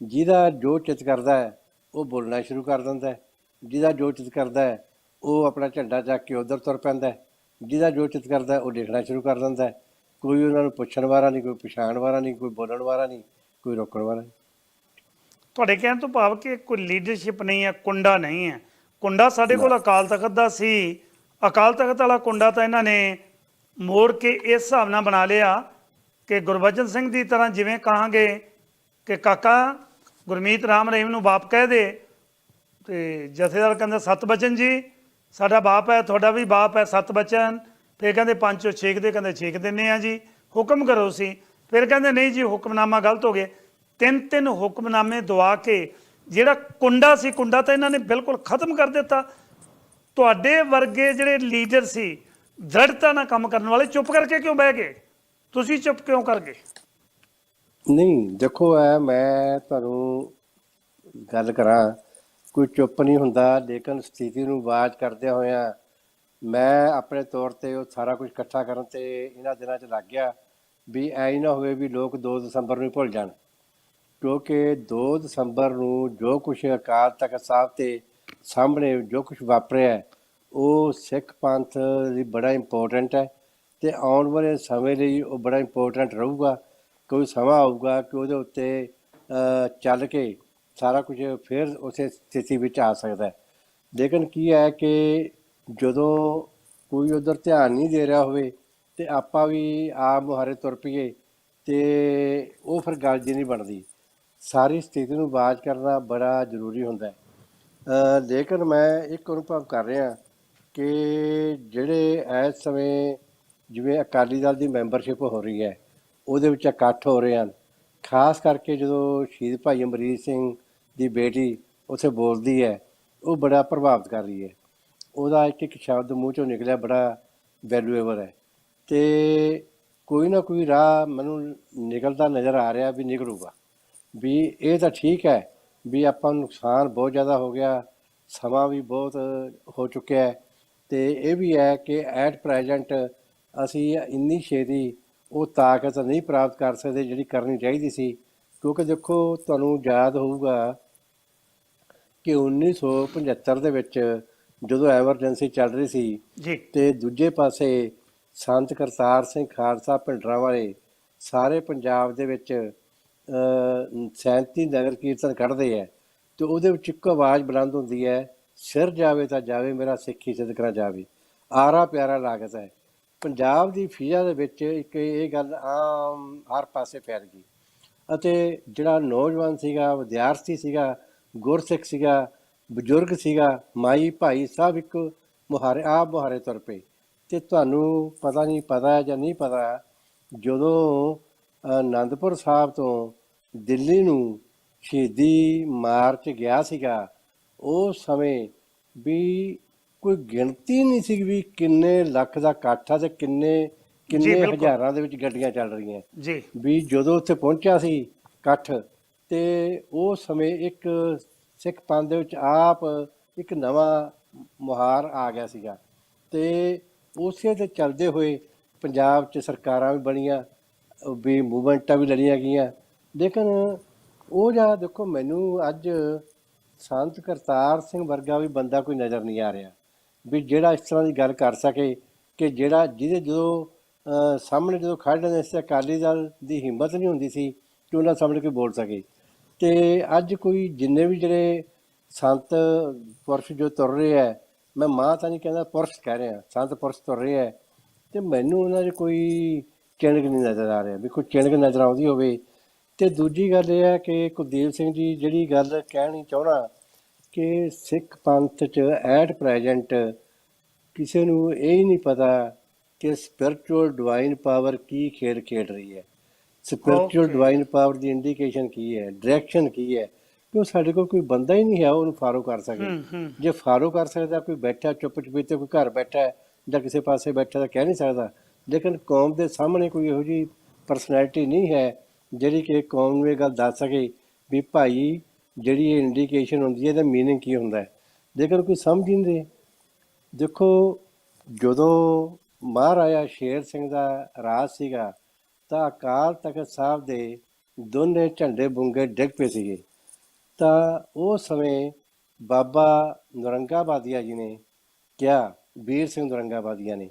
ਜਿਹਦਾ ਜੋ ਚਿੱਤ ਕਰਦਾ ਹੈ ਉਹ ਬੋਲਣਾ ਸ਼ੁਰੂ ਕਰ ਦਿੰਦਾ ਹੈ। ਜਿਹਦਾ ਜੋ ਚਿੱਤ ਕਰਦਾ ਹੈ ਉਹ ਆਪਣਾ ਝੰਡਾ ਚੱਕ ਕੇ ਉਧਰ ਤੁਰ ਪੈਂਦਾ ਹੈ। ਜਿਹਦਾ ਜੋ ਚਿੱਤ ਕਰਦਾ ਉਹ ਲਿਖਣਾ ਸ਼ੁਰੂ ਕਰ ਦਿੰਦਾ ਹੈ। ਕੋਈ ਉਹਨਾਂ ਨੂੰ ਪੁੱਛਣ ਵਾਲਾ ਨਹੀਂ ਕੋਈ ਪਛਾਣ ਵਾਲਾ ਨਹੀਂ ਕੋਈ ਬੋਲਣ ਵਾਲਾ ਨਹੀਂ ਕੋਈ ਰੋਕਣ ਵਾਲਾ ਨਹੀਂ। ਤੁਹਾਡੇ ਕਹਿਣ ਤੋਂ ਭਾਵ ਕਿ ਕੋਈ ਲੀਡਰਸ਼ਿਪ ਨਹੀਂ ਹੈ ਕੁੰਡਾ ਨਹੀਂ ਹੈ। ਕੁੰਡਾ ਸਾਡੇ ਕੋਲ ਅਕਾਲ ਤਖਤ ਦਾ ਸੀ। ਅਕਾਲ ਤਖਤ ਵਾਲਾ ਕੁੰਡਾ ਤਾਂ ਇਹਨਾਂ ਨੇ ਮੋੜ ਕੇ ਇਸ ਹਿਸਾਬ ਨਾਲ ਬਣਾ ਲਿਆ ਕਿ ਗੁਰਬਚਨ ਸਿੰਘ ਦੀ ਤਰ੍ਹਾਂ ਜਿਵੇਂ ਕਹਾਂਗੇ ਕਿ ਕਾਕਾ ਗੁਰਮੀਤ ਰਾਮ ਰਹੀਮ ਨੂੰ ਬਾਪ ਕਹਿ ਦੇ ਤੇ ਜਥੇਦਾਰ ਕਹਿੰਦਾ, ਸਤ ਬਚਨ ਜੀ, ਸਾਡਾ ਬਾਪ ਹੈ, ਤੁਹਾਡਾ ਵੀ ਬਾਪ ਹੈ, ਸਤ ਬਚਨ। ਫਿਰ ਕਹਿੰਦੇ, ਪੰਜ ਛੇਕ ਦੇ ਕਹਿੰਦੇ ਛੇਕ ਦਿੰਨੇ ਆ ਜੀ, ਹੁਕਮ ਕਰੋ ਸੀ। ਫਿਰ ਕਹਿੰਦੇ, ਨਹੀਂ ਜੀ, ਹੁਕਮਨਾਮਾ ਗਲਤ ਹੋ ਗਿਆ। ਤਿੰਨ ਤਿੰਨ ਹੁਕਮਨਾਮੇ ਦਵਾ ਕੇ, ਜਿਹੜਾ ਕੁੰਡਾ ਸੀ, ਕੁੰਡਾ ਤਾਂ ਇਹਨਾਂ ਨੇ ਬਿਲਕੁਲ ਖਤਮ ਕਰ ਦਿੱਤਾ। ਤੁਹਾਡੇ ਵਰਗੇ ਜਿਹੜੇ ਲੀਡਰ ਸੀ, ਦ੍ਰਿੜਤਾ ਨਾਲ ਕੰਮ ਕਰਨ ਵਾਲੇ ਚੁੱਪ ਕਰਕੇ ਕਿਉਂ ਬਹਿ ਗਏ? ਤੁਸੀਂ ਚੁੱਪ ਕਿਉਂ ਕਰ ਗਏ? ਨਹੀਂ, ਦੇਖੋ, ਐ ਮੈਂ ਤੁਹਾਨੂੰ ਗੱਲ ਕਰਾਂ, ਕੋਈ ਚੁੱਪ ਨਹੀਂ ਹੁੰਦਾ, ਲੇਕਿਨ ਸਥਿਤੀ ਨੂੰ ਬਾਜ ਕਰਦਿਆਂ ਹੋਇਆਂ ਮੈਂ ਆਪਣੇ ਤੌਰ ਤੇ ਉਹ ਸਾਰਾ ਕੁਝ ਇਕੱਠਾ ਕਰਨ ਤੇ ਇਹਨਾਂ ਦਿਨਾਂ 'ਚ ਲੱਗ ਗਿਆ ਵੀ ਐ ਹੀ ਨਾ ਹੋਵੇ ਵੀ ਲੋਕ 2 ਦਸੰਬਰ ਨੂੰ ਹੀ ਭੁੱਲ ਜਾਣ। ਕਿਉਂਕਿ 2 ਦਸੰਬਰ ਨੂੰ ਜੋ ਕੁਝ ਅਕਾਲ ਤਖਤ ਸਾਹਿਬ ਤੇ ਸਾਹਮਣੇ ਜੋ ਕੁਝ ਵਾਪਰਿਆ, ਉਹ ਸਿੱਖ ਪੰਥ ਲਈ ਬੜਾ ਇੰਪੋਰਟੈਂਟ ਹੈ ਤੇ ਆਉਣ ਵਾਲੇ ਸਮੇਂ ਲਈ ਉਹ ਬੜਾ ਇੰਪੋਰਟੈਂਟ ਰਹੂਗਾ। ਕੋਈ ਸਮਾਂ ਆਊਗਾ ਕਿ ਉਹਦੇ ਉੱਤੇ ਚੱਲ ਕੇ ਸਾਰਾ ਕੁਝ ਫਿਰ ਉਸੇ ਸਥਿਤੀ ਵਿੱਚ ਆ ਸਕਦਾ ਹੈ। ਲੇਕਿਨ ਕੀ ਹੈ ਕਿ ਜਦੋਂ ਕੋਈ ਉਧਰ ਧਿਆਨ ਨਹੀਂ ਦੇ ਰਿਹਾ ਹੋਵੇ ਤੇ ਆਪਾਂ ਵੀ ਆਪ ਮੁਹਾਰੇ ਤੁਰ ਪਈਏ ਤੇ ਉਹ ਫਿਰ ਗੱਲ ਜੀ ਨਹੀਂ ਬਣਦੀ। ਸਾਰੀ ਸਥਿਤੀ ਨੂੰ ਬਾਜ ਕਰਨਾ ਬੜਾ ਜ਼ਰੂਰੀ ਹੁੰਦਾ ਹੈ। ਲੇਕਿਨ ਮੈਂ ਇੱਕ ਅਨੁਭਵ ਕਰ ਰਿਹਾ ਕਿ ਜਿਹੜੇ ਇਸ ਸਮੇਂ ਜਿਵੇਂ ਅਕਾਲੀ ਦਲ ਦੀ ਮੈਂਬਰਸ਼ਿਪ ਹੋ ਰਹੀ ਹੈ ਉਹਦੇ ਵਿੱਚ ਇਕੱਠ ਹੋ ਰਹੇ ਹਨ। ਖਾਸ ਕਰਕੇ ਜਦੋਂ ਸ਼ਹੀਦ ਭਾਈ ਅਮਰੀਤ ਸਿੰਘ ਦੀ ਬੇਟੀ ਉੱਥੇ ਬੋਲਦੀ ਹੈ, ਉਹ ਬੜਾ ਪ੍ਰਭਾਵਿਤ ਕਰ ਰਹੀ ਹੈ। ਉਹਦਾ ਇੱਕ ਇੱਕ ਸ਼ਬਦ ਮੂੰਹ ਚੋਂ ਨਿਕਲਿਆ, ਬੜਾ ਵੈਲਿਊਏਬਲ ਹੈ। ਤੇ ਕੋਈ ਨਾ ਕੋਈ ਰਾਹ ਮੈਨੂੰ ਨਿਕਲਦਾ ਨਜ਼ਰ ਆ ਰਿਹਾ ਵੀ ਨਿਕਲੂਗਾ। ਵੀ ਇਹ ਤਾਂ ਠੀਕ ਹੈ ਵੀ ਆਪਾਂ ਨੂੰ ਨੁਕਸਾਨ ਬਹੁਤ ਜ਼ਿਆਦਾ ਹੋ ਗਿਆ, ਸਮਾਂ ਵੀ ਬਹੁਤ ਹੋ ਚੁੱਕਿਆ ਹੈ। ਤੇ ਇਹ ਵੀ ਹੈ ਕਿ ਐਟ ਪ੍ਰੈਜ਼ੈਂਟ ਅਸੀਂ ਇੰਨੀ ਛੇਤੀ ਉਹ ਤਾਕਤ ਨਹੀਂ ਪ੍ਰਾਪਤ ਕਰ ਸਕਦੇ ਜਿਹੜੀ ਕਰਨੀ ਚਾਹੀਦੀ ਸੀ। ਕਿਉਂਕਿ ਦੇਖੋ ਤੁਹਾਨੂੰ ਯਾਦ ਹੋਊਗਾ ਕਿ 1975 ਦੇ ਵਿੱਚ ਜਦੋਂ ਐਮਰਜੈਂਸੀ ਚੱਲ ਰਹੀ ਸੀ ਜੀ। ਤੇ ਦੂਜੇ ਪਾਸੇ ਸੰਤ ਕਰਤਾਰ ਸਿੰਘ ਖਾਲਸਾ ਭਿੰਡਰਾਂ ਵਾਲੇ ਸਾਰੇ ਪੰਜਾਬ ਦੇ ਵਿੱਚ ਅ 37 ਨਗਰ ਕੀਰਤਨ ਕੱਢਦੇ ਆ ਤੇ ਉਹਦੇ ਵਿੱਚ ਇੱਕ ਆਵਾਜ਼ ਬੁਲੰਦ ਹੁੰਦੀ ਹੈ ਸਿਰ ਜਾਵੇ ਤਾਂ ਜਾਵੇ ਮੇਰਾ ਸਿੱਖੀ ਸਿਦਕਰਾ ਜਾਵੇ। ਆਰਾ ਪਿਆਰਾ ਲਾਗਤ ਹੈ। ਪੰਜਾਬ ਦੀ ਫੀਜ਼ਾ ਦੇ ਵਿੱਚ ਇੱਕ ਇਹ ਗੱਲ ਆਮ ਹਰ ਪਾਸੇ ਫੈਲ ਗਈ। ਅਤੇ ਜਿਹੜਾ ਨੌਜਵਾਨ ਸੀਗਾ, ਵਿਦਿਆਰਥੀ ਸੀਗਾ, ਗੁਰਸਿੱਖ ਸੀਗਾ, ਬਜ਼ੁਰਗ ਸੀਗਾ, ਮਾਈ, ਭਾਈ ਸਭ ਇੱਕ ਮੁਹਾਰੇ, ਆਪ ਮੁਹਾਰੇ ਤੁਰ ਪਏ। ਤੇ ਤੁਹਾਨੂੰ ਪਤਾ ਨਹੀਂ ਪਤਾ ਜਾਂ ਨਹੀਂ ਪਤਾ ਜਦੋਂ ਆਨੰਦਪੁਰ ਸਾਹਿਬ ਤੋਂ ਦਿੱਲੀ ਨੂੰ ਸ਼ਹੀਦੀ ਮਾਰਚ ਗਿਆ ਸੀਗਾ, ਉਸ ਸਮੇਂ ਵੀ ਕੋਈ ਗਿਣਤੀ ਨਹੀਂ ਸੀ ਵੀ ਕਿੰਨੇ ਲੱਖ ਦਾ ਇਕੱਠ ਆ ਤੇ ਕਿੰਨੇ ਕਿੰਨੇ। ਹਜ਼ਾਰਾਂ ਦੇ ਵਿੱਚ ਗੱਡੀਆਂ ਚੱਲ ਰਹੀਆਂ। ਜੀ। ਵੀ ਜਦੋਂ ਉੱਥੇ ਪਹੁੰਚਿਆ ਸੀ ਇਕੱਠ ਤੇ ਉਹ ਸਮੇਂ ਇੱਕ ਸਿੱਖ ਪੰਥ ਦੇ ਵਿੱਚ ਆਪ ਇੱਕ ਨਵਾਂ ਮੁਹਾਰ ਆ ਗਿਆ ਸੀਗਾ। ਤੇ ਉਸੇ ਤੇ ਚੱਲਦੇ ਹੋਏ ਪੰਜਾਬ 'ਚ ਸਰਕਾਰਾਂ ਵੀ ਬਣੀਆਂ ਵੀ ਮੂਵਮੈਂਟਾਂ ਵੀ ਲੜੀਆਂ ਗਈਆਂ। ਲੇਕਿਨ ਉਹ ਜਾਂ ਦੇਖੋ ਮੈਨੂੰ ਅੱਜ ਸੰਤ ਕਰਤਾਰ ਸਿੰਘ ਵਰਗਾ ਵੀ ਬੰਦਾ ਕੋਈ ਨਜ਼ਰ ਨਹੀਂ ਆ ਰਿਹਾ। ਵੀ ਜਿਹੜਾ ਇਸ ਤਰ੍ਹਾਂ ਦੀ ਗੱਲ ਕਰ ਸਕੇ ਕਿ ਜਿਹੜਾ ਜਿਹਦੇ ਜਦੋਂ ਸਾਹਮਣੇ ਜਦੋਂ ਖੜ ਜਾਂਦੇ ਸੀ, ਅਕਾਲੀ ਦਲ ਦੀ ਹਿੰਮਤ ਨਹੀਂ ਹੁੰਦੀ ਸੀ ਕਿ ਉਹਨਾਂ ਸਾਹਮਣੇ ਕੋਈ ਬੋਲ ਸਕੇ। ਤੇ ਅੱਜ ਕੋਈ ਜਿੰਨੇ ਵੀ ਜਿਹੜੇ ਸੰਤ ਪੁਰਸ਼ ਜੋ ਤੁਰ ਰਹੇ ਹੈ, ਮੈਂ ਮਾਂ ਤਾਂ ਨਹੀਂ ਕਹਿੰਦਾ ਪੁਰਸ਼ ਕਹਿ ਰਿਹਾ, ਸੰਤ ਪੁਰਸ਼ ਤੁਰ ਰਹੇ ਹੈ, ਤੇ ਮੈਨੂੰ ਉਹਨਾਂ 'ਚ ਕੋਈ ਚਿਣਕ ਨਹੀਂ ਨਜ਼ਰ ਆ ਰਿਹਾ, ਵੀ ਕੋਈ ਚਿਣਕ ਨਜ਼ਰ ਆਉਂਦੀ ਹੋਵੇ। ਤੇ ਦੂਜੀ ਗੱਲ ਇਹ ਹੈ ਕਿ ਕੁਲਦੀਪ ਸਿੰਘ ਜੀ ਜਿਹੜੀ ਗੱਲ ਕਹਿਣੀ ਚਾਹਣਾ ਕਿ ਸਿੱਖ ਪੰਥ 'ਚ ਐਟ ਪ੍ਰੈਜ਼ੈਂਟ ਕਿਸੇ ਨੂੰ ਇਹ ਹੀ ਨਹੀਂ ਪਤਾ ਕਿ ਸਪਿਰਚੁਅਲ ਡਿਵਾਈਨ ਪਾਵਰ ਕੀ ਖੇਡ ਖੇਡ ਰਹੀ ਹੈ। ਸਪਿਰਚੁਅਲ. ਡਿਵਾਈਨ ਪਾਵਰ ਦੀ ਇੰਡੀਕੇਸ਼ਨ ਕੀ ਹੈ ਡਾਇਰੈਕਸ਼ਨ ਕੀ ਹੈ ਕਿ ਉਹ ਸਾਡੇ ਕੋਲ ਕੋਈ ਬੰਦਾ ਹੀ ਨਹੀਂ ਹੈ ਉਹਨੂੰ ਫਾਲੋ ਕਰ ਸਕੇ। ਜੇ ਫਾਲੋ ਕਰ ਸਕਦਾ ਕੋਈ ਬੈਠਾ ਚੁੱਪ ਚੁਪੀਤੇ ਕੋਈ ਘਰ ਬੈਠਾ ਜਾਂ ਕਿਸੇ ਪਾਸੇ ਬੈਠਾ ਤਾਂ ਕਹਿ ਨਹੀਂ ਸਕਦਾ। ਲੇਕਿਨ ਕੌਮ ਦੇ ਸਾਹਮਣੇ ਕੋਈ ਇਹੋ ਜੀ ਪਰਸਨੈਲਿਟੀ ਨਹੀਂ ਹੈ ਜਿਹੜੀ ਕਿ ਕੌਮ ਨੂੰ ਇਹ ਗੱਲ ਦੱਸ ਸਕੇ ਵੀ ਭਾਈ ਜਿਹੜੀ ਇਹ ਇੰਡੀਕੇਸ਼ਨ ਹੁੰਦੀ ਹੈ, ਇਹਦਾ ਮੀਨਿੰਗ ਕੀ ਹੁੰਦਾ ਹੈ? ਲੇਕਿਨ ਕੋਈ ਸਮਝ ਹੀ ਨਹੀਂ ਦੇਖੋ ਜਦੋਂ ਮਹਾਰਾਜਾ ਸ਼ੇਰ ਸਿੰਘ ਦਾ ਰਾਜ ਸੀਗਾ, ਤਾਂ ਅਕਾਲ ਤਖਤ ਸਾਹਿਬ ਦੇ ਦੋਨੇ ਝੰਡੇ ਬੁੰਗੇ ਡਿੱਗ ਪਏ ਸੀਗੇ। ਤਾਂ ਉਹ ਸਮੇਂ ਬਾਬਾ ਨਰੰਗਾਬਾਦੀਆ ਜੀ ਨੇ ਕਿਹਾ, ਵੀਰ ਸਿੰਘ ਨਰੰਗਾਬਾਦੀਆ ਨੇ,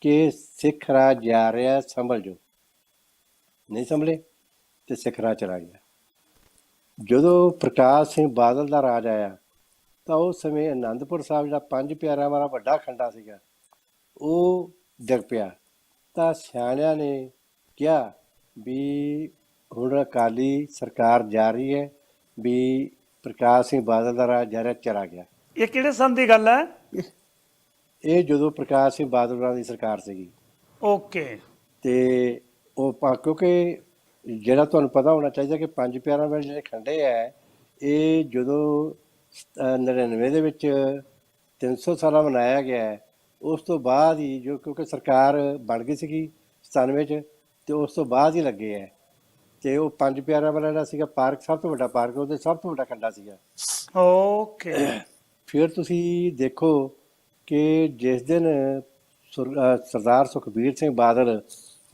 ਕਿ ਸਿੱਖ ਰਾਜ ਜਾ ਰਿਹਾ, ਸੰਭਲ ਜੋ। ਨਹੀਂ ਸੰਭਲੇ, ਤੇ ਸਿੱਖ ਰਾਜ ਚਲਾ ਗਿਆ। ਜਦੋਂ ਪ੍ਰਕਾਸ਼ ਸਿੰਘ ਬਾਦਲ ਦਾ ਰਾਜ ਆਇਆ ਤਾਂ ਉਸ ਸਮੇਂ ਆਨੰਦਪੁਰ ਸਾਹਿਬ ਜਿਹੜਾ ਪੰਜ ਪਿਆਰਿਆਂ ਵਾਲਾ ਵੱਡਾ ਖੰਡਾ ਸੀਗਾ ਉਹ ਡਿੱਗ ਪਿਆ। ਤਾਂ ਸਿਆਣਿਆਂ ਨੇ ਕਿਹਾ ਵੀ ਹੁਣ ਅਕਾਲੀ ਸਰਕਾਰ ਜਾ ਰਹੀ ਹੈ ਵੀ ਪ੍ਰਕਾਸ਼ ਸਿੰਘ ਬਾਦਲ ਦਾ ਰਾਜ ਜਾ ਰਿਹਾ ਚਲਾ ਗਿਆ। ਇਹ ਕਿਹੜੇ ਸੰਨ ਦੀ ਗੱਲ ਹੈ? ਇਹ ਜਦੋਂ ਪ੍ਰਕਾਸ਼ ਸਿੰਘ ਬਾਦਲ ਦੀ ਸਰਕਾਰ ਸੀਗੀ। ਓਕੇ। ਤੇ ਉਹ ਪਾ- ਕਿਉਂਕਿ ਜਿਹੜਾ ਤੁਹਾਨੂੰ ਪਤਾ ਹੋਣਾ ਚਾਹੀਦਾ ਕਿ ਪੰਜ ਪਿਆਰਾਂ ਵਿੱਚ ਜਿਹੜੇ ਖੰਡੇ ਹੈ ਇਹ ਜਦੋਂ ਅਹ, 99 ਦੇ ਵਿੱਚ 300 ਸਾਲਾ ਮਨਾਇਆ ਗਿਆ ਉਸ ਤੋਂ ਬਾਅਦ ਹੀ ਜੋ ਕਿਉਂਕਿ ਸਰਕਾਰ ਬਣ ਗਈ ਸੀਗੀ 97 ਚ ਤੇ ਉਸ ਤੋਂ ਬਾਅਦ ਹੀ ਲੱਗੇ ਹੈ ਤੇ ਉਹ ਪੰਜ ਪਿਆਰਾਂ ਵਾਲਾ ਜਿਹੜਾ ਸੀਗਾ ਪਾਰਕ ਸਭ ਤੋਂ ਵੱਡਾ ਪਾਰਕ ਉਹਦੇ ਸਭ ਤੋਂ ਵੱਡਾ ਖੰਡਾ ਸੀਗਾ। ਓਕੇ। ਫਿਰ ਤੁਸੀਂ ਦੇਖੋ ਕਿ ਜਿਸ ਦਿਨ ਸਰਦਾਰ ਸੁਖਬੀਰ ਸਿੰਘ ਬਾਦਲ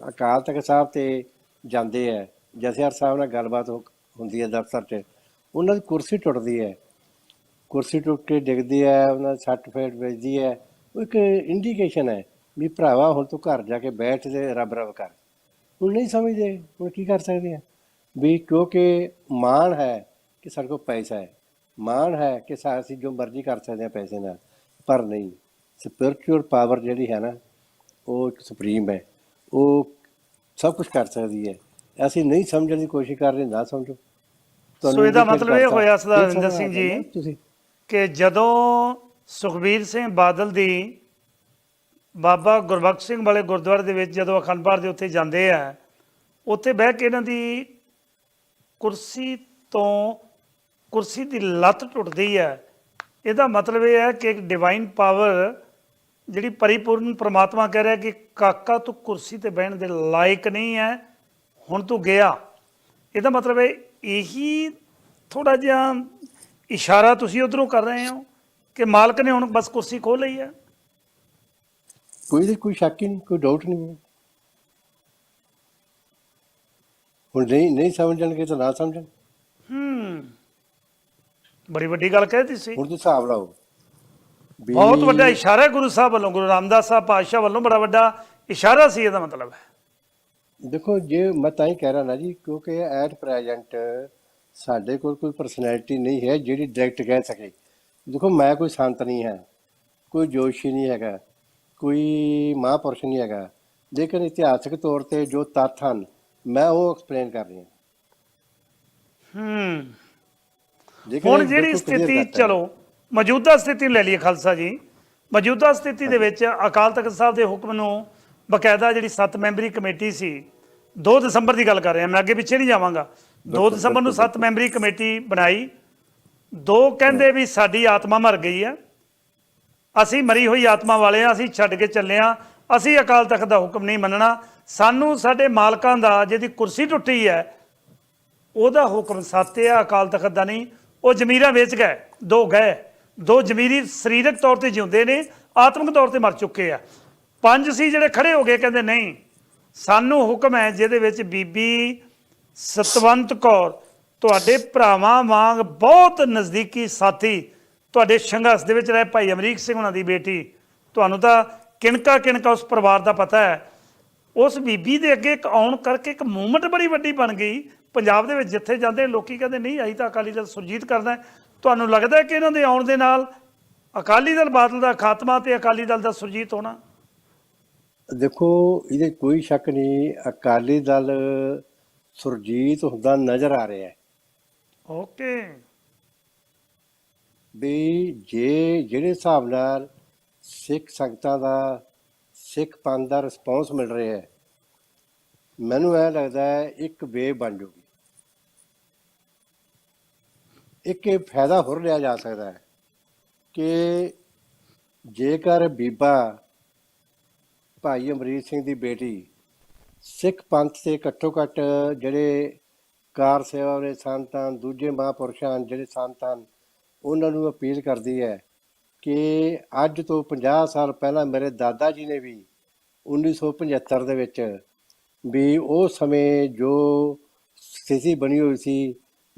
ਅਕਾਲ ਤਖਤ ਸਾਹਿਬ ਤੇ ਜਾਂਦੇ ਹੈ ਜਥੇਦਾਰ ਸਾਹਿਬ ਨਾਲ ਗੱਲਬਾਤ ਹੋ- ਹੁੰਦੀ ਹੈ ਦਫ਼ਤਰ 'ਚ। ਉਹਨਾਂ ਦੀ ਕੁਰਸੀ ਟੁੱਟਦੀ ਹੈ। ਕੁਰਸੀ ਟੁੱਟ ਕੇ ਡਿੱਗਦੀ ਹੈ, ਉਹਨਾਂ ਦੀ ਸੱਟ ਫੇਟ ਵੱਜਦੀ ਹੈ। ਉਹ ਇੱਕ ਇੰਡੀਕੇਸ਼ਨ ਹੈ ਵੀ ਭਰਾਵਾ ਹੁਣ ਤੂੰ ਘਰ ਜਾ ਕੇ ਬੈਠ ਤੇ ਰੱਬ ਰੱਬ ਕਰ। ਹੁਣ ਨਹੀਂ ਸਮਝਦੇ, ਹੁਣ ਕੀ ਕਰ ਸਕਦੇ ਆ? ਵੀ ਕਿਉਂਕਿ ਮਾਣ ਹੈ ਕਿ ਸਾਡੇ ਕੋਲ ਪੈਸਾ ਹੈ। ਮਾਣ ਹੈ ਕਿ ਸਾ- ਅਸੀਂ ਜੋ ਮਰਜ਼ੀ ਕਰ ਸਕਦੇ ਹਾਂ ਪੈਸੇ ਨਾਲ। ਪਰ ਨਹੀਂ ਸਪਿਰਚੁਅਲ ਪਾਵਰ ਜਿਹੜੀ ਹੈ ਨਾ, ਉਹ ਸੁਪਰੀਮ ਹੈ। ਉਹ ਸਭ ਕੁਝ ਕਰ ਸਕਦੀ ਹੈ ਅਸੀਂ ਨਹੀਂ ਸਮਝਣ ਦੀ ਕੋਸ਼ਿਸ਼ ਕਰ ਰਹੇ ਨਾ ਸਮਝੋ ਸੋ ਇਹਦਾ ਮਤਲਬ ਇਹ। ਹੋਇਆ ਸਮਝ ਸਿੰਘ ਜੀ। ਤੁਸੀਂ ਕਿ ਜਦੋਂ ਸੁਖਬੀਰ ਸਿੰਘ ਬਾਦਲ ਦੀ ਬਾਬਾ ਗੁਰਬਖਸ਼ ਸਿੰਘ ਵਾਲੇ ਗੁਰਦੁਆਰੇ ਦੇ ਵਿੱਚ ਜਦੋਂ ਅਖੰਡ ਪਾਠ ਦੇ ਉੱਤੇ ਜਾਂਦੇ ਆ ਉੱਥੇ ਬਹਿ ਕੇ ਇਹਨਾਂ ਦੀ ਕੁਰਸੀ ਤੋਂ ਕੁਰਸੀ ਦੀ ਲੱਤ ਟੁੱਟਦੀ ਹੈ ਇਹਦਾ ਮਤਲਬ ਇਹ ਹੈ ਕਿ ਇੱਕ ਡਿਵਾਈਨ ਪਾਵਰ ਜਿਹੜੀ ਪਰਿਪੂਰਨ ਪ੍ਰਮਾਤਮਾ ਕਹਿ ਰਿਹਾ ਕਿ ਕਾਕਾ ਤੂੰ ਕੁਰਸੀ ਤੇ ਬਹਿਣ ਦੇ ਲਾਇਕ ਨਹੀਂ ਹੈ ਹੁਣ ਤੂੰ ਗਿਆ। ਇਹਦਾ ਮਤਲਬ ਹੈ ਇਹੀ ਥੋੜਾ ਜਿਹਾ ਇਸ਼ਾਰਾ ਤੁਸੀਂ ਉਧਰੋਂ ਕਰ ਰਹੇ ਹੋ ਕਿ ਮਾਲਕ ਨੇ ਹੁਣ ਬਸ ਕੁਰਸੀ ਖੋਹ ਲਈ ਹੈ ਕੋਈ ਦੀ ਕੋਈ ਸ਼ੱਕ ਹੀ ਨਹੀਂ ਕੋਈ ਡਾਊਟ ਨਹੀਂ ਹੈ। ਹੁਣ ਨਹੀਂ ਨਹੀਂ ਸਮਝਣਗੇ ਤਾਂ ਨਾ ਸਮਝਣ। ਹੂੰ। ਬੜੀ ਵੱਡੀ ਗੱਲ ਕਹਿ ਦਿੱਤੀ ਸੀ। ਹੁਣ ਤੁਸੀਂ ਹਿਸਾਬ ਲਾਓ। ਬਹੁਤ ਵੱਡਾ ਇਸ਼ਾਰਾ ਹੈ ਗੁਰੂ ਸਾਹਿਬ ਵੱਲੋਂ ਗੁਰੂ ਰਾਮਦਾਸ ਸਾਹਿਬ ਪਾਤਸ਼ਾਹ ਵੱਲੋਂ ਬੜਾ ਵੱਡਾ ਇਸ਼ਾਰਾ ਸੀ ਇਹਦਾ ਮਤਲਬ ਹੈ। ਦੇਖੋ ਜੇ ਮੈਂ ਤਾਂ ਹੀ ਕਹਿ ਰਿਹਾ ਨਾ ਜੀ ਕਿਉਂਕਿ ਐਟ ਪ੍ਰੈਜ਼ੈਂਟ ਸਾਡੇ ਕੋਲ ਕੋਈ ਪਰਸਨੈਲਿਟੀ ਨਹੀਂ ਹੈ ਜਿਹੜੀ ਡਾਇਰੈਕਟ ਕਹਿ ਸਕੇ। ਦੇਖੋ ਮੈਂ ਕੋਈ ਸੰਤ ਨਹੀਂ ਹੈ ਕੋਈ ਜੋਸ਼ੀ ਨਹੀਂ ਹੈਗਾ ਕੋਈ ਮਹਾਂਪੁਰਸ਼ ਨਹੀਂ ਹੈਗਾ। ਲੇਕਿਨ ਇਤਿਹਾਸਕ ਤੌਰ ਤੇ ਜੋ ਤੱਥ ਹਨ ਮੈਂ ਉਹ ਐਕਸਪਲੇਨ ਕਰ ਰਿਹਾ। ਹੂੰ। ਹੁਣ ਜਿਹੜੀ ਸਥਿਤੀ। ਚਲੋ ਮੌਜੂਦਾ ਸਥਿਤੀ ਲੈ ਲਈਏ ਖਾਲਸਾ ਜੀ। ਮੌਜੂਦਾ ਸਥਿਤੀ ਦੇ ਵਿੱਚ ਅਕਾਲ ਤਖਤ ਸਾਹਿਬ ਦੇ ਹੁਕਮ ਨੂੰ ਬਕਾਇਦਾ ਜਿਹੜੀ 7 ਮੈਂਬਰੀ ਕਮੇਟੀ ਸੀ 2 ਦਸੰਬਰ ਦੀ ਗੱਲ ਕਰ ਰਿਹਾ। ਮੈਂ ਅੱਗੇ ਪਿੱਛੇ ਨਹੀਂ ਜਾਵਾਂਗਾ। 2 ਬਿਲਕੁਲ, ਦਸੰਬਰ ਨੂੰ 7 ਮੈਂਬਰੀ ਕਮੇਟੀ ਬਣਾਈ। ਦੋ ਕਹਿੰਦੇ ਵੀ ਸਾਡੀ ਆਤਮਾ ਮਰ ਗਈ ਹੈ ਅਸੀਂ ਮਰੀ ਹੋਈ ਆਤਮਾ ਵਾਲੇ ਆ ਅਸੀਂ ਛੱਡ ਕੇ ਚੱਲੇ ਆ। ਅਸੀਂ ਅਕਾਲ ਤਖਤ ਦਾ ਹੁਕਮ ਨਹੀਂ ਮੰਨਣਾ। ਸਾਨੂੰ ਸਾਡੇ ਮਾਲਕਾਂ ਦਾ ਜਿਹਦੀ ਕੁਰਸੀ ਟੁੱਟੀ ਹੈ ਉਹਦਾ ਹੁਕਮ ਸੱਤ ਹੈ ਅਕਾਲ ਤਖਤ ਦਾ ਨਹੀਂ। ਉਹ ਜ਼ਮੀਰਾਂ ਵੇਚ ਗਏ ਦੋ ਗਏ। ਦੋ ਜ਼ਮੀਰੀ ਸਰੀਰਕ ਤੌਰ ਤੇ ਜਿਉਂਦੇ ਨੇ, ਆਤਮਿਕ ਤੌਰ ਤੇ ਮਰ ਚੁੱਕੇ ਆ। ਪੰਜ ਸੀ ਜਿਹੜੇ ਖੜੇ ਹੋ ਗਏ, ਕਹਿੰਦੇ ਨਹੀਂ, ਸਾਨੂੰ ਹੁਕਮ ਹੈ ਜਿਹਦੇ ਵਿੱਚ ਬੀਬੀ ਸਤਵੰਤ ਕੌਰ, ਤੁਹਾਡੇ ਭਰਾਵਾਂ ਵਾਂਗ ਬਹੁਤ ਨਜ਼ਦੀਕੀ ਸਾਥੀ, ਤੁਹਾਡੇ ਸੰਘਰਸ਼ ਦੇ ਵਿੱਚ ਰਹੇ ਭਾਈ ਅਮਰੀਕ ਸਿੰਘ ਉਹਨਾਂ ਦੀ ਬੇਟੀ। ਤੁਹਾਨੂੰ ਤਾਂ ਕਿਣਕਾ ਕਿਣਕਾ ਉਸ ਪਰਿਵਾਰ ਦਾ ਪਤਾ ਹੈ। ਉਸ ਬੀਬੀ ਦੇ ਅੱਗੇ ਇੱਕ ਆਉਣ ਕਰਕੇ ਇੱਕ ਮੂਵਮੈਂਟ ਬੜੀ ਵੱਡੀ ਬਣ ਗਈ। ਪੰਜਾਬ ਦੇ ਵਿੱਚ ਜਿੱਥੇ ਜਾਂਦੇ ਲੋਕੀ ਕਹਿੰਦੇ, ਨਹੀਂ, ਅਸੀਂ ਤਾਂ ਅਕਾਲੀ ਦਲ ਸੁਰਜੀਤ ਕਰਦਾ ਤੁਹਾਨੂੰ ਲੱਗਦਾ ਕਿ ਇਹਨਾਂ ਦੇ ਆਉਣ ਦੇ ਨਾਲ ਅਕਾਲੀ ਦਲ ਬਾਦਲ ਦਾ ਖਾਤਮਾ ਤੇ ਅਕਾਲੀ ਦਲ ਦਾ ਸੁਰਜੀਤ ਹੋਣਾ? ਦੇਖੋ ਇਹਦੇ ਕੋਈ ਸ਼ੱਕ ਨਹੀਂ ਅਕਾਲੀ ਦਲ ਸੁਰਜੀਤ ਹੁੰਦਾ ਨਜ਼ਰ ਆ ਰਿਹਾ ਹੈ। ਓਕੇ। ਵੀ ਜੇ ਜਿਹੜੇ ਹਿਸਾਬ ਨਾਲ ਸਿੱਖ ਸੰਗਤਾਂ ਦਾ ਸਿੱਖ ਪੰਥ ਦਾ ਰਿਸਪੌਂਸ ਮਿਲ ਰਿਹਾ ਹੈ ਮੈਨੂੰ ਇਹ ਲੱਗਦਾ ਹੈ ਇੱਕ ਵੇਵ ਬਣ ਜੂਗੀ। ਇੱਕ ਇਹ ਫਾਇਦਾ ਹੋਰ ਲਿਆ ਜਾ ਸਕਦਾ ਹੈ ਕਿ ਜੇਕਰ ਬੀਬਾ ਭਾਈ ਅਮਰੀਕ ਸਿੰਘ ਦੀ ਬੇਟੀ ਸਿੱਖ ਪੰਥ 'ਤੇ ਘੱਟੋ ਘੱਟ ਜਿਹੜੇ ਕਾਰ ਸੇਵਾ ਵਾਲੇ ਸੰਤ ਹਨ ਦੂਜੇ ਮਹਾਂਪੁਰਸ਼ਾਂ ਹਨ ਜਿਹੜੇ ਸੰਤ ਹਨ ਉਹਨਾਂ ਨੂੰ ਅਪੀਲ ਕਰਦੀ ਹੈ ਕਿ ਅੱਜ ਤੋਂ 50 ਸਾਲ ਪਹਿਲਾਂ ਮੇਰੇ ਦਾਦਾ ਜੀ ਨੇ ਵੀ 1975 ਦੇ ਵਿੱਚ ਵੀ ਉਸ ਸਮੇਂ ਜੋ ਸਥਿਤੀ ਬਣੀ ਹੋਈ ਸੀ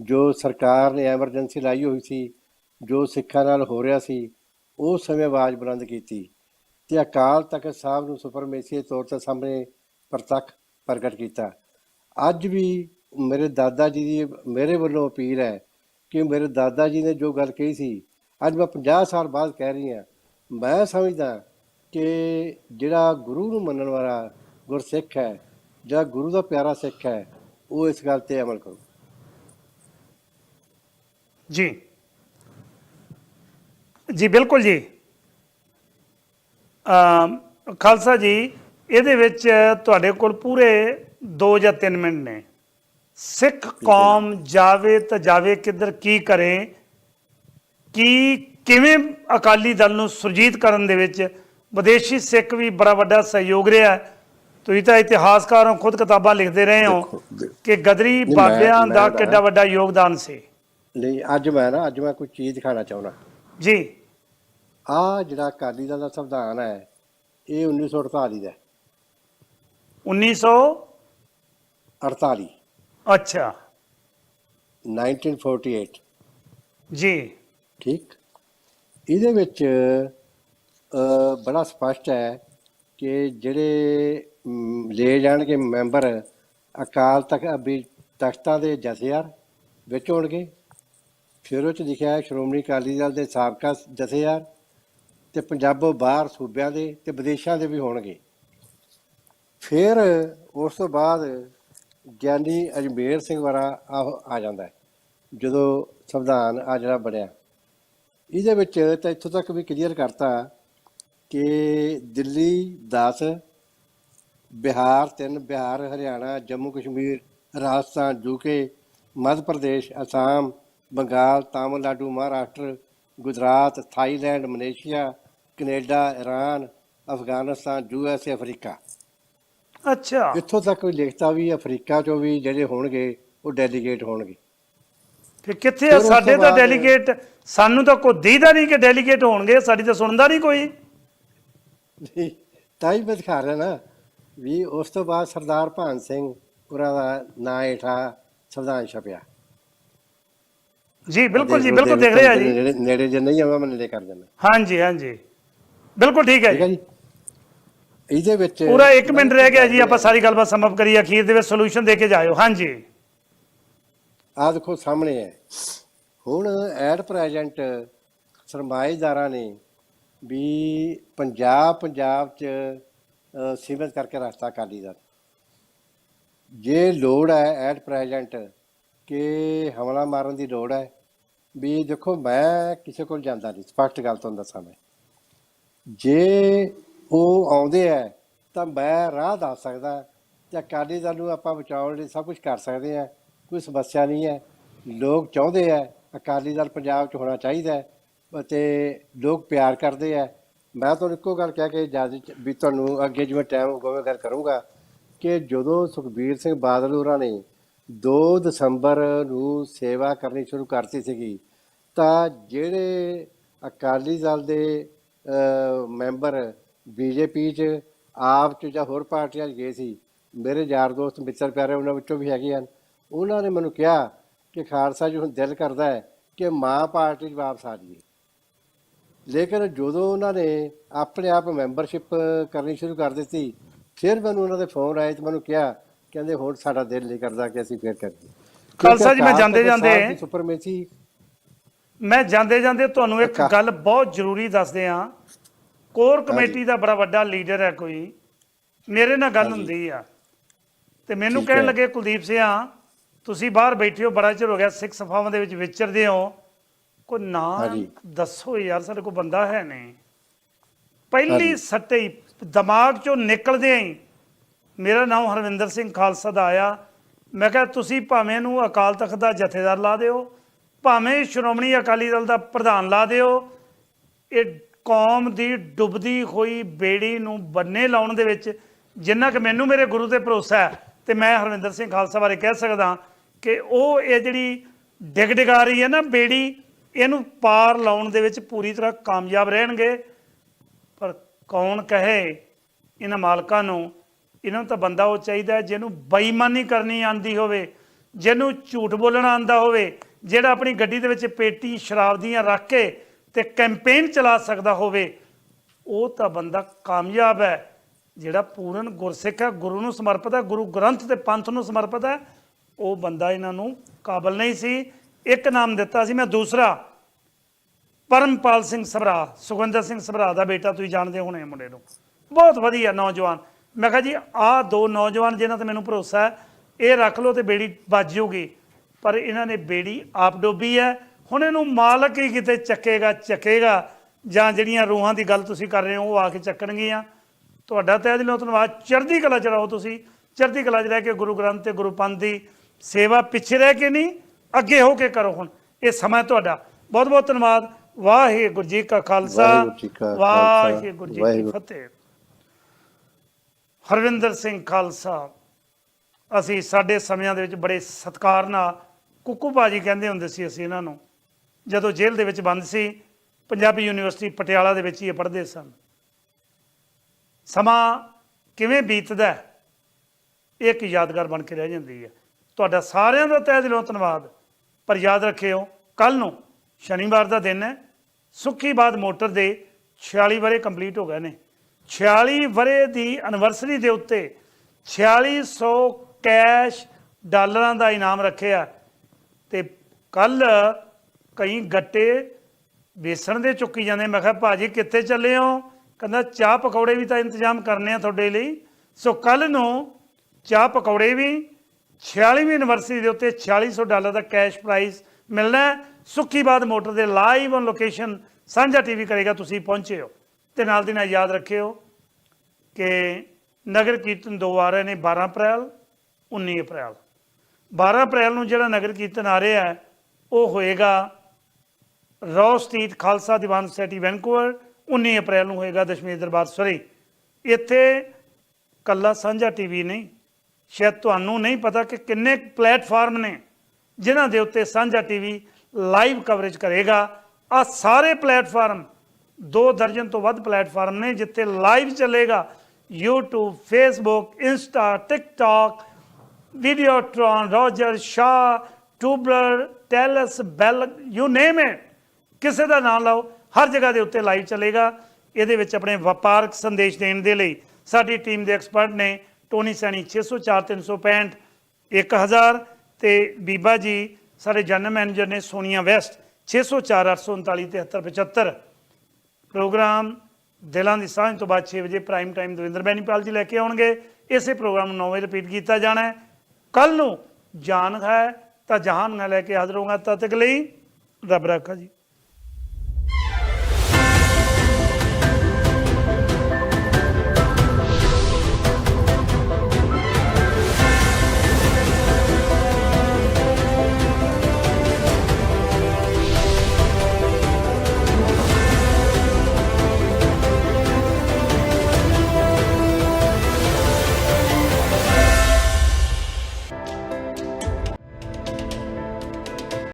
ਜੋ ਸਰਕਾਰ ਨੇ ਐਮਰਜੈਂਸੀ ਲਾਈ ਹੋਈ ਸੀ, ਜੋ ਸਿੱਖਾਂ ਨਾਲ ਹੋ ਰਿਹਾ ਸੀ, ਉਸ ਸਮੇਂ ਆਵਾਜ਼ ਬੁਲੰਦ ਕੀਤੀ ਤੇ ਅਕਾਲ ਤਖਤ ਸਾਹਿਬ ਨੂੰ ਸੁਪਰਮੇਸੀ ਤੌਰ ਤੇ ਸਾਹਮਣੇ ਪ੍ਰਤੱਖ ਪ੍ਰਗਟ ਕੀਤਾ। ਅੱਜ ਵੀ ਮੇਰੇ ਦਾਦਾ ਜੀ ਦੀ, ਮੇਰੇ ਵੱਲੋਂ ਅਪੀਲ ਹੈ ਕਿ ਮੇਰੇ ਦਾਦਾ ਜੀ ਨੇ ਜੋ ਗੱਲ ਕਹੀ ਸੀ, ਅੱਜ ਮੈਂ 50 ਸਾਲ ਬਾਅਦ ਕਹਿ ਰਹੀ ਹਾਂ। ਮੈਂ ਸਮਝਦਾ ਕਿ ਜਿਹੜਾ ਗੁਰੂ ਨੂੰ ਮੰਨਣ ਵਾਲਾ ਗੁਰਸਿੱਖ ਹੈ ਜਾਂ ਗੁਰੂ ਦਾ ਪਿਆਰਾ ਸਿੱਖ ਹੈ, ਉਹ ਇਸ ਗੱਲ ਤੇ ਅਮਲ ਕਰੂ। ਜੀ। ਜੀ ਬਿਲਕੁਲ ਜੀ। ਖਾਲਸਾ ਜੀ ਇਹਦੇ ਵਿੱਚ ਤੁਹਾਡੇ ਕੋਲ ਪੂਰੇ 2 ਜਾਂ 3 ਮਿੰਟ ਨੇ। ਸਿੱਖ ਕੌਮ ਜਾਵੇ ਤਾਂ ਜਾਵੇ ਕਿੱਧਰ ਕੀ ਕਰੇ ਕੀ ਕਿਵੇਂ ਅਕਾਲੀ ਦਲ ਨੂੰ ਸੁਰਜੀਤ ਕਰਨ ਦੇ ਵਿੱਚ ਵਿਦੇਸ਼ੀ ਸਿੱਖ ਵੀ ਬੜਾ ਵੱਡਾ ਸਹਿਯੋਗ ਰਿਹਾ। ਤੁਸੀਂ ਤਾਂ ਇਤਿਹਾਸਕਾਰ ਹੋ ਖੁਦ ਕਿਤਾਬਾਂ ਲਿਖਦੇ ਰਹੇ ਹੋ ਕਿ ਗਦਰੀ ਬਾਬਿਆਂ ਦਾ ਕਿੱਡਾ ਵੱਡਾ ਯੋਗਦਾਨ ਸੀ। ਨਹੀਂ ਅੱਜ ਮੈਂ ਨਾ ਅੱਜ ਮੈਂ ਕੋਈ ਚੀਜ਼ ਦਿਖਾਣਾ ਚਾਹੁੰਦਾ। ਜੀ। ਆ ਜਿਹੜਾ ਅਕਾਲੀ ਦਲ ਦਾ ਸੰਵਿਧਾਨ ਹੈ ਇਹ 1948 ਦਾ ਹੈ। 1900 48 ਅੱਛਾ। 1948 ਜੀ। ਠੀਕ? ਇਹਦੇ ਵਿੱਚ ਅ, ਬੜਾ ਸਪਸ਼ਟ ਹੈ ਕਿ ਜਿਹੜੇ ਮ, ਲੈ ਜਾਣਗੇ ਮੈਂਬਰ ਅਕਾਲ ਤਖਤ ਅਬੀ ਤਖਤਾਂ ਦੇ ਜਥੇਦਾਰ ਵਿੱਚ ਹੋਣਗੇ। ਫਿਰ ਉਹ ਚ ਲਿਖਿਆ ਹੈ, ਸ਼੍ਰੋਮਣੀ ਅਕਾਲੀ ਦਲ ਦੇ ਸਾਬਕਾ ਜਥੇਦਾਰ ਤੇ ਪੰਜਾਬੋਂ ਬਾਹਰ ਸੂਬਿਆਂ ਦੇ ਤੇ ਵਿਦੇਸ਼ਾਂ ਦੇ ਵੀ ਹੋਣਗੇ। ਫਿਰ ਉਸ ਤੋਂ ਬਾਅਦ ਗਿਆਨੀ ਅਜਮੇਰ ਸਿੰਘ ਵਰਾ ਆ ਆ ਜਾਂਦਾ ਹੈ, ਜਦੋਂ ਸੰਵਿਧਾਨ ਆ ਜਿਹੜਾ ਬਣਿਆ। ਇਹਦੇ ਵਿੱਚ ਤਾਂ ਇੱਥੋਂ ਤੱਕ ਵੀ ਕਲੀਅਰ ਕਰਤਾ ਕਿ Delhi 10 Bihar 3 Bihar, Haryana Jammu Kashmir Rajasthan UK Madhya Pradesh, Assam Bengal Tamil Nadu Maharashtra Gujarat Thailand Malaysia Canada Iran Afghanistan U S A Africa. ਅੱਛਾ। ਇੱਥੋਂ ਤੱਕ ਵੀ ਲਿਖਤਾ ਵੀ ਅਫਰੀਕਾ ਚੋਂ ਵੀ ਜਿਹੜੇ ਹੋਣਗੇ ਉਹ ਡੈਲੀਗੇਟ ਹੋਣਗੇ। ਫਿਰ ਕਿੱਥੇ ਆ? ਤੋਂ ਸਾਡੇ ਤਾਂ ਡੈਲੀਗੇਟ ਸਾਨੂੰ ਤਾਂ ਕੋਈ ਦੀਦਾ ਨਹੀਂ ਕਿ ਡੈਲੀਗੇਟ ਹੋਣਗੇ ਸਾਡੀ ਤਾਂ ਸੁਣਦਾ ਨਹੀਂ ਕੋਈ। ਤਾਂ ਹੀ ਮੈਂ ਦਿਖਾ ਰਿਹਾ ਨਾ ਵੀ ਉਸ ਤੋਂ ਬਾਅਦ ਸਰਦਾਰ ਭਾਨ ਸਿੰਘ ਉਹਨਾਂ ਦਾ ਨਾਂ ਹੇਠਾਂ ਸੰਵਿਧਾਨ ਛਪਿਆ। ਜੀ ਬਿਲਕੁਲ ਜੀ ਬਿਲਕੁਲ ਦੇਖ ਰਿਹਾ ਜੀ। ਨੇੜੇ ਨੇੜੇ ਜੇ ਨਹੀਂ ਆਵਾਂ ਮੈਂ ਨੇੜੇ ਕਰ ਦਿੰਦਾ। ਹਾਂਜੀ ਹਾਂਜੀ। ਬਿਲਕੁਲ ਠੀਕ ਹੈ ਠੀਕ ਹੈ ਜੀ। ਜੀ। ਇਹਦੇ ਵਿੱਚ ਪੂਰਾ 1 ਮਿੰਟ ਰਹਿ ਗਿਆ ਜੀ ਆਪਾਂ ਸਾਰੀ ਗੱਲਬਾਤ ਸੰਭਵ ਕਰੀਏ ਅਖੀਰ ਦੇ ਵਿੱਚ ਸੋਲੂਸ਼ਨ ਦੇ ਕੇ ਜਾਇਓ। ਹਾਂਜੀ। ਆਹ ਦੇਖੋ ਸਾਹਮਣੇ ਹੈ। ਹੁਣ ਐਟ ਪ੍ਰੈਜ਼ੈਂਟ ਸਰਮਾਏਦਾਰਾਂ ਨੇ ਵੀ ਪੰਜਾਬ ਪੰਜਾਬ ਚ ਸੀਮਿਤ ਕਰਕੇ ਰੱਖਤਾ ਅਕਾਲੀ ਦਲ। ਜੇ ਲੋੜ ਹੈ ਐਟ ਪ੍ਰੈਜ਼ੈਂਟ ਕਿ ਹਮਲਾ ਮਾਰਨ ਦੀ ਲੋੜ ਹੈ ਵੀ ਦੇਖੋ, ਮੈਂ ਕਿਸੇ ਕੋਲ ਜਾਂਦਾ ਨਹੀਂ। ਸਪਸ਼ਟ ਗੱਲ ਤੁਹਾਨੂੰ ਦੱਸਾਂ ਮੈਂ। ਜੇ ਉਹ ਆਉਂਦੇ ਆ ਤਾਂ ਮੈਂ ਰਾਹ ਦੱਸ ਸਕਦਾ। ਤੇ ਅਕਾਲੀ ਦਲ ਨੂੰ ਆਪਾਂ ਬਚਾਉਣ ਲਈ ਸਭ ਕੁਝ ਕਰ ਸਕਦੇ ਆ ਕੋਈ ਸਮੱਸਿਆ ਨਹੀਂ ਹੈ ਲੋਕ ਚਾਹੁੰਦੇ ਆ ਅਕਾਲੀ ਦਲ ਪੰਜਾਬ 'ਚ ਹੋਣਾ ਚਾਹੀਦਾ ਅਤੇ ਲੋਕ ਪਿਆਰ ਕਰਦੇ ਆ ਮੈਂ ਤੁਹਾਨੂੰ ਇੱਕੋ ਗੱਲ ਕਹਿ ਕੇ ਇਜਾਜ਼ਤ ਵੀ ਤੁਹਾਨੂੰ ਅੱਗੇ ਜਿਵੇਂ ਟਾਈਮ ਹੋਊਗਾ, ਮੈਂ ਗੱਲ ਕਰੂੰਗਾ ਕਿ ਜਦੋਂ ਸੁਖਬੀਰ ਸਿੰਘ ਬਾਦਲ ਹੋਰਾਂ ਨੇ 2 ਦਸੰਬਰ ਨੂੰ ਸੇਵਾ ਕਰਨੀ ਸ਼ੁਰੂ ਕਰਤੀ ਸੀਗੀ ਤਾਂ ਜਿਹੜੇ ਅਕਾਲੀ ਦਲ ਦੇ ਅਹ, ਮੈਂਬਰ ਬੀਜੇਪੀ 'ਚ ਆਪ 'ਚ ਜਾਂ ਹੋਰ ਪਾਰਟੀਆਂ 'ਚ ਗਏ ਸੀ ਮੇਰੇ ਯਾਰ ਦੋਸਤ ਮਿੱਤਰ ਪਿਆਰੇ ਉਹਨਾਂ ਵਿੱਚੋਂ ਵੀ ਹੈਗੇ ਹਨ ਉਹਨਾਂ ਨੇ ਮੈਨੂੰ ਕਿਹਾ ਕਿ ਖਾਲਸਾ ਜੀ ਹੁਣ ਦਿਲ ਕਰਦਾ ਹੈ ਕਿ ਮਾਂ ਪਾਰਟੀ 'ਚ ਵਾਪਸ ਆ ਜਾਈਏ। ਲੇਕਿਨ ਜਦੋਂ ਉਹਨਾਂ ਨੇ ਆਪਣੇ ਆਪ ਮੈਂਬਰਸ਼ਿਪ ਕਰਨੀ ਸ਼ੁਰੂ ਕਰ ਦਿੱਤੀ ਫਿਰ ਮੈਨੂੰ ਉਹਨਾਂ ਦੇ ਫੋਨ ਆਏ ਤੇ ਮੈਨੂੰ ਕਿਹਾ ਕਹਿੰਦੇ ਹੁਣ ਸਾਡਾ ਦਿਲ ਨਹੀਂ ਕਰਦਾ ਕਿ ਅਸੀਂ ਫੇਰ ਕਰੀਏ ਖਾਲਸਾ ਜੀ, ਮੈਂ ਜਾਂਦੇ- ਜਾਂਦੇ- ਸੁਪਰਮੇਸੀ ਮੈਂ ਜਾਂਦੇ ਜਾਂਦੇ ਤੁਹਾਨੂੰ ਇੱਕ। ਗੱਲ ਬਹੁਤ ਜ਼ਰੂਰੀ ਦੱਸਦੇ ਆ ਕੋਰ ਕਮੇਟੀ ਦਾ ਬੜਾ ਵੱਡਾ ਲੀਡਰ ਹੈ ਕੋਈ ਮੇਰੇ ਨਾਲ ਗੱਲ। ਹੁੰਦੀ ਆ ਤੇ ਮੈਨੂੰ ਕਹਿਣ। ਲੱਗੇ ਕੁਲਦੀਪ ਸਿਆ ਤੁਸੀਂ ਬਾਹਰ ਬੈਠੇ ਹੋ ਬੜਾ ਚਿਰ ਹੋ ਗਿਆ ਸਿੱਖ ਸਭਾਵਾਂ ਦੇ ਵਿੱਚ ਵਿਚਰਦੇ ਹੋ ਕੋਈ ਨਾਂ। ਦੱਸੋ ਯਾਰ ਸਾਡੇ ਕੋਲ ਬੰਦਾ ਹੈ ਨਹੀਂ ਪਹਿਲੀ। ਸੱਟੇ ਦਿਮਾਗ ਚੋਂ ਨਿਕਲਦੇ ਹੀ ਮੇਰਾ ਨਾਮ ਹਰਵਿੰਦਰ ਸਿੰਘ ਖਾਲਸਾ ਦਾ ਆਇਆ। ਮੈਂ ਕਿਹਾ, ਤੁਸੀਂ ਭਾਵੇਂ ਨੂੰ ਅਕਾਲ ਤਖਤ ਦਾ ਜਥੇਦਾਰ ਲਾ ਦਿਓ, ਭਾਵੇਂ ਸ਼੍ਰੋਮਣੀ ਅਕਾਲੀ ਦਲ ਦਾ ਪ੍ਰਧਾਨ ਲਾ ਦਿਓ, ਇਹ ਕੌਮ ਦੀ ਡੁੱਬਦੀ ਹੋਈ ਬੇੜੀ ਨੂੰ ਬੰਨੇ ਲਾਉਣ ਦੇ ਵਿੱਚ ਜਿੰਨਾ ਕਿ ਮੈਨੂੰ ਮੇਰੇ ਗੁਰੂ ਤੇ ਭਰੋਸਾ ਹੈ, ਤੇ ਮੈਂ ਹਰਵਿੰਦਰ ਸਿੰਘ ਖਾਲਸਾ ਬਾਰੇ ਕਹਿ ਸਕਦਾ ਕਿ ਉਹ ਇਹ ਜਿਹੜੀ ਡਿਗ ਡਿਗਾ ਰਹੀ ਹੈ ਨਾ ਬੇੜੀ, ਇਹਨੂੰ ਪਾਰ ਲਾਉਣ ਦੇ ਵਿੱਚ ਪੂਰੀ ਤਰ੍ਹਾਂ ਕਾਮਯਾਬ ਰਹਿਣਗੇ। ਪਰ ਕੌਣ ਕਹੇ ਇਹਨਾਂ ਮਾਲਕਾਂ ਨੂੰ ਇਹਨਾਂ ਨੂੰ ਤਾਂ ਬੰਦਾ ਉਹ ਚਾਹੀਦਾ ਜਿਹਨੂੰ ਬੇਈਮਾਨੀ ਕਰਨੀ ਆਂਦੀ ਹੋਵੇ, ਜਿਹਨੂੰ ਝੂਠ ਬੋਲਣਾ ਆਂਦਾ ਹੋਵੇ, ਜਿਹੜਾ ਆਪਣੀ ਗੱਡੀ ਦੇ ਵਿੱਚ ਪੇਟੀ, ਸ਼ਰਾਬ ਦੀਆਂ ਰੱਖ ਕੇ ਤੇ ਕੈਂਪੇਨ ਚਲਾ ਸਕਦਾ ਹੋਵੇ, ਉਹ ਤਾਂ ਬੰਦਾ ਕਾਮਯਾਬ ਹੈ। ਜਿਹੜਾ ਪੂਰਨ ਗੁਰਸਿੱਖ ਹੈ, ਗੁਰੂ ਨੂੰ ਸਮਰਪਿਤ ਹੈ, ਗੁਰੂ ਗ੍ਰੰਥ ਤੇ ਪੰਥ ਨੂੰ ਸਮਰਪਿਤ ਹੈ, ਉਹ ਬੰਦਾ ਇਹਨਾਂ ਨੂੰ ਕਾਬਲ ਨਹੀਂ ਸੀ। ਇੱਕ ਨਾਮ ਦਿੱਤਾ ਸੀ ਮੈਂ, ਦੂਸਰਾ, ਪਰਮਪਾਲ ਸਿੰਘ ਸਭਰਾ, ਸੁਖਵਿੰਦਰ ਸਿੰਘ ਸਭਰਾ ਦਾ ਬੇਟਾ, ਤੁਸੀਂ ਜਾਣਦੇ ਹੋਣੇ ਮੁੰਡੇ ਨੂੰ। ਬਹੁਤ ਵਧੀਆ ਨੌਜਵਾਨ। ਮੈਂ ਕਿਹਾ ਜੀ ਆਹ ਦੋ ਨੌਜਵਾਨ ਜਿਨ੍ਹਾਂ ਤੇ ਮੈਨੂੰ ਭਰੋਸਾ ਹੈ ਇਹ ਰੱਖ ਲਓ ਤੇ ਬੇੜੀ ਵੱਜ ਜਾਊਗੀ ਪਰ ਇਹਨਾਂ ਨੇ ਬੇੜੀ ਆਪ ਡੋਬੀ ਹੈ। ਹੁਣ ਇਹਨੂੰ ਮਾਲਕ ਹੀ ਕਿਤੇ ਚੱਕੇਗਾ ਚੱਕੇਗਾ ਜਾਂ ਜਿਹੜੀਆਂ ਰੂਹਾਂ ਦੀ ਗੱਲ ਤੁਸੀਂ ਕਰ ਰਹੇ ਹੋ ਉਹ ਆ ਕੇ ਚੱਕਣਗੀਆਂ। ਤੁਹਾਡਾ ਤਹਿ ਦਿਲੋਂ ਧੰਨਵਾਦ। ਚੜ੍ਹਦੀ ਕਲਾ ਚ ਰਹੋ ਤੁਸੀਂ। ਚੜ੍ਹਦੀ ਕਲਾ ਚ ਰਹਿ ਕੇ ਗੁਰੂ ਗ੍ਰੰਥ ਤੇ ਗੁਰੂ ਪੰਥ ਦੀ ਸੇਵਾ ਪਿੱਛੇ ਰਹਿ ਕੇ ਨਹੀਂ ਅੱਗੇ ਹੋ ਕੇ ਕਰੋ ਹੁਣ। ਇਹ ਸਮਾਂ ਤੁਹਾਡਾ। ਬਹੁਤ ਬਹੁਤ ਧੰਨਵਾਦ ਵਾਹਿਗੁਰੂ ਜੀ ਕਾ ਖਾਲਸਾ। ਵਾਹਿਗੁਰੂ ਜੀ ਕਾ। ਫਤਿਹ। ਹਰਵਿੰਦਰ ਸਿੰਘ ਖਾਲਸਾ। ਅਸੀਂ ਸਾਡੇ ਸਮਿਆਂ ਦੇ ਵਿੱਚ ਬੜੇ ਸਤਿਕਾਰ ਨਾਲ ਕੁੱਕੂ ਬਾਜੀ ਕਹਿੰਦੇ ਹੁੰਦੇ ਸੀ ਅਸੀਂ ਇਹਨਾਂ ਨੂੰ। ਜਦੋਂ ਜੇਲ੍ਹ ਦੇ ਵਿੱਚ ਬੰਦ ਸੀ, ਪੰਜਾਬੀ ਯੂਨੀਵਰਸਿਟੀ ਪਟਿਆਲਾ ਦੇ ਵਿੱਚ ਹੀ ਇਹ ਪੜ੍ਹਦੇ ਸਨ। ਸਮਾਂ ਕਿਵੇਂ ਬੀਤਦਾ ਇਹ ਇੱਕ ਯਾਦਗਾਰ ਬਣ ਕੇ ਰਹਿ ਜਾਂਦੀ ਹੈ। ਤੁਹਾਡਾ ਸਾਰਿਆਂ ਦਾ ਤਹਿ ਦਿਲੋਂ ਧੰਨਵਾਦ। ਪਰ ਯਾਦ ਰੱਖਿਓ, ਕੱਲ ਨੂੰ ਸ਼ਨੀਵਾਰ ਦਾ ਦਿਨ ਹੈ, ਸੁੱਖੀ ਬਾਦ ਮੋਟਰ ਦੇ 46 ਵਰੇ ਕੰਪਲੀਟ ਹੋ ਗਏ ਨੇ। 46 ਵਰੇ ਦੀ ਐਨਵਰਸਰੀ ਦੇ ਉੱਤੇ 4600 ਕੈਸ਼ ਡਾਲਰਾਂ ਦਾ ਇਨਾਮ ਰੱਖਿਆ ਤੇ ਕੱਲ ਕਈ ਗੱਟੇ ਵੇਸਣ ਦੇ ਚੁੱਕੀ ਜਾਂਦੇ। ਮੈਂ ਕਿਹਾ, ਭਾਜੀ, ਕਿੱਥੇ ਚੱਲੇ ਹੋ? ਕਹਿੰਦਾ, ਚਾਹ ਪਕੌੜੇ ਵੀ ਤਾਂ ਇੰਤਜ਼ਾਮ ਕਰਨੇ ਆ ਤੁਹਾਡੇ ਲਈ। ਸੋ ਕੱਲ ਨੂੰ ਚਾਹ ਪਕੌੜੇ ਵੀ 46ਵੀਂ ਐਨਵਰਸਰੀ ਦੇ ਉੱਤੇ 4600 ਡਾਲਰ ਦਾ ਕੈਸ਼ ਪ੍ਰਾਈਜ਼ ਮਿਲਣਾ ਹੈ। ਸੁੱਖੀ ਬਾਦ ਮੋਟਰ ਦੇ ਲਾਈਵ ਔਨ ਲੋਕੇਸ਼ਨ ਸਾਂਝਾ ਟੀਵੀ ਕਰੇਗਾ, ਤੁਸੀਂ ਪਹੁੰਚੇ ਹੋ। ਤੇ ਨਾਲ ਦੀ ਨਾਲ ਯਾਦ ਰੱਖਿਓ ਕਿ ਨਗਰ ਕੀਰਤਨ ਦੋ ਆ ਰਹੇ ਨੇ 12 ਅਪ੍ਰੈਲ 19 ਅਪ੍ਰੈਲ। 12 ਅਪ੍ਰੈਲ ਨੂੰ ਜਿਹੜਾ ਨਗਰ ਕੀਰਤਨ ਆ ਰਿਹਾ ਹੈ, ਉਹ ਹੋਏਗਾ Ross street Khalsa Diwan society Vancouver 19 April ਨੂੰ ਹੋਏਗਾ ਦਸ਼ਮੇਸ਼ ਦਰਬਾਰ ਸਰੀ। ਇੱਥੇ ਕੱਲਾ ਸਾਂਝਾ ਟੀਵੀ ਨਹੀਂ, ਸ਼ਾਇਦ ਤੁਹਾਨੂੰ ਨਹੀਂ ਪਤਾ ਕਿ ਕਿੰਨੇ ਪਲੇਟਫਾਰਮ ਨੇ ਜਿਨ੍ਹਾਂ ਦੇ ਉੱਤੇ ਸਾਂਝਾ ਟੀਵੀ ਲਾਈਵ ਕਵਰੇਜ ਕਰੇਗਾ। ਆ ਸਾਰੇ ਪਲੇਟਫਾਰਮ ਦੋ ਦਰਜਨ ਤੋਂ ਵੱਧ ਪਲੇਟਫਾਰਮ ਨੇ ਜਿੱਥੇ ਲਾਈਵ ਚੱਲੇਗਾ YouTube, Facebook, Insta, TikTok Videotron Rogers Shaw ਟੂਬਲਰ Telus Bell you name it ਕਿਸੇ ਦਾ ਨਾਮ ਲਓ, ਹਰ ਜਗ੍ਹਾ ਦੇ ਉੱਤੇ ਲਾਈਵ ਚੱਲੇਗਾ। ਇਹਦੇ ਵਿੱਚ ਆਪਣੇ ਵਪਾਰਕ ਸੰਦੇਸ਼ ਦੇਣ ਦੇ ਲਈ ਸਾਡੀ ਟੀਮ ਦੇ ਐਕਸਪਰਟ ਨੇ ਟੋਨੀ ਸੈਣੀ 604 365 1000 ਤੇ ਬੀਬਾ ਜੀ, ਸਾਡੇ ਜਨਰਲ ਮੈਨੇਜਰ ਨੇ ਸੋਨੀਆ ਵੈਸਟ 604 839 7375 ਪ੍ਰੋਗਰਾਮ ਦਿਲਾਂ ਦੀ ਸਾਂਝ ਤੋਂ ਬਾਅਦ 6 ਵਜੇ ਪ੍ਰਾਈਮ ਟਾਈਮ ਦਵਿੰਦਰ ਬੈਨੀਪਾਲ ਜੀ ਲੈ ਕੇ ਆਉਣਗੇ। ਇਸੇ ਪ੍ਰੋਗਰਾਮ ਨੂੰ 9 ਵਜੇ ਰਿਪੀਟ ਕੀਤਾ ਜਾਣਾ ਹੈ। ਕੱਲ ਨੂੰ ਜਾਨ ਹੈ ਤਾਂ ਜਹਾਨ ਨਾਲ ਲੈ ਕੇ ਹਾਜ਼ਰ ਹੋਊਗਾ। ਤਦ ਤੱਕ ਲਈ ਰੱਬ ਰੱਖਾ ਜੀ।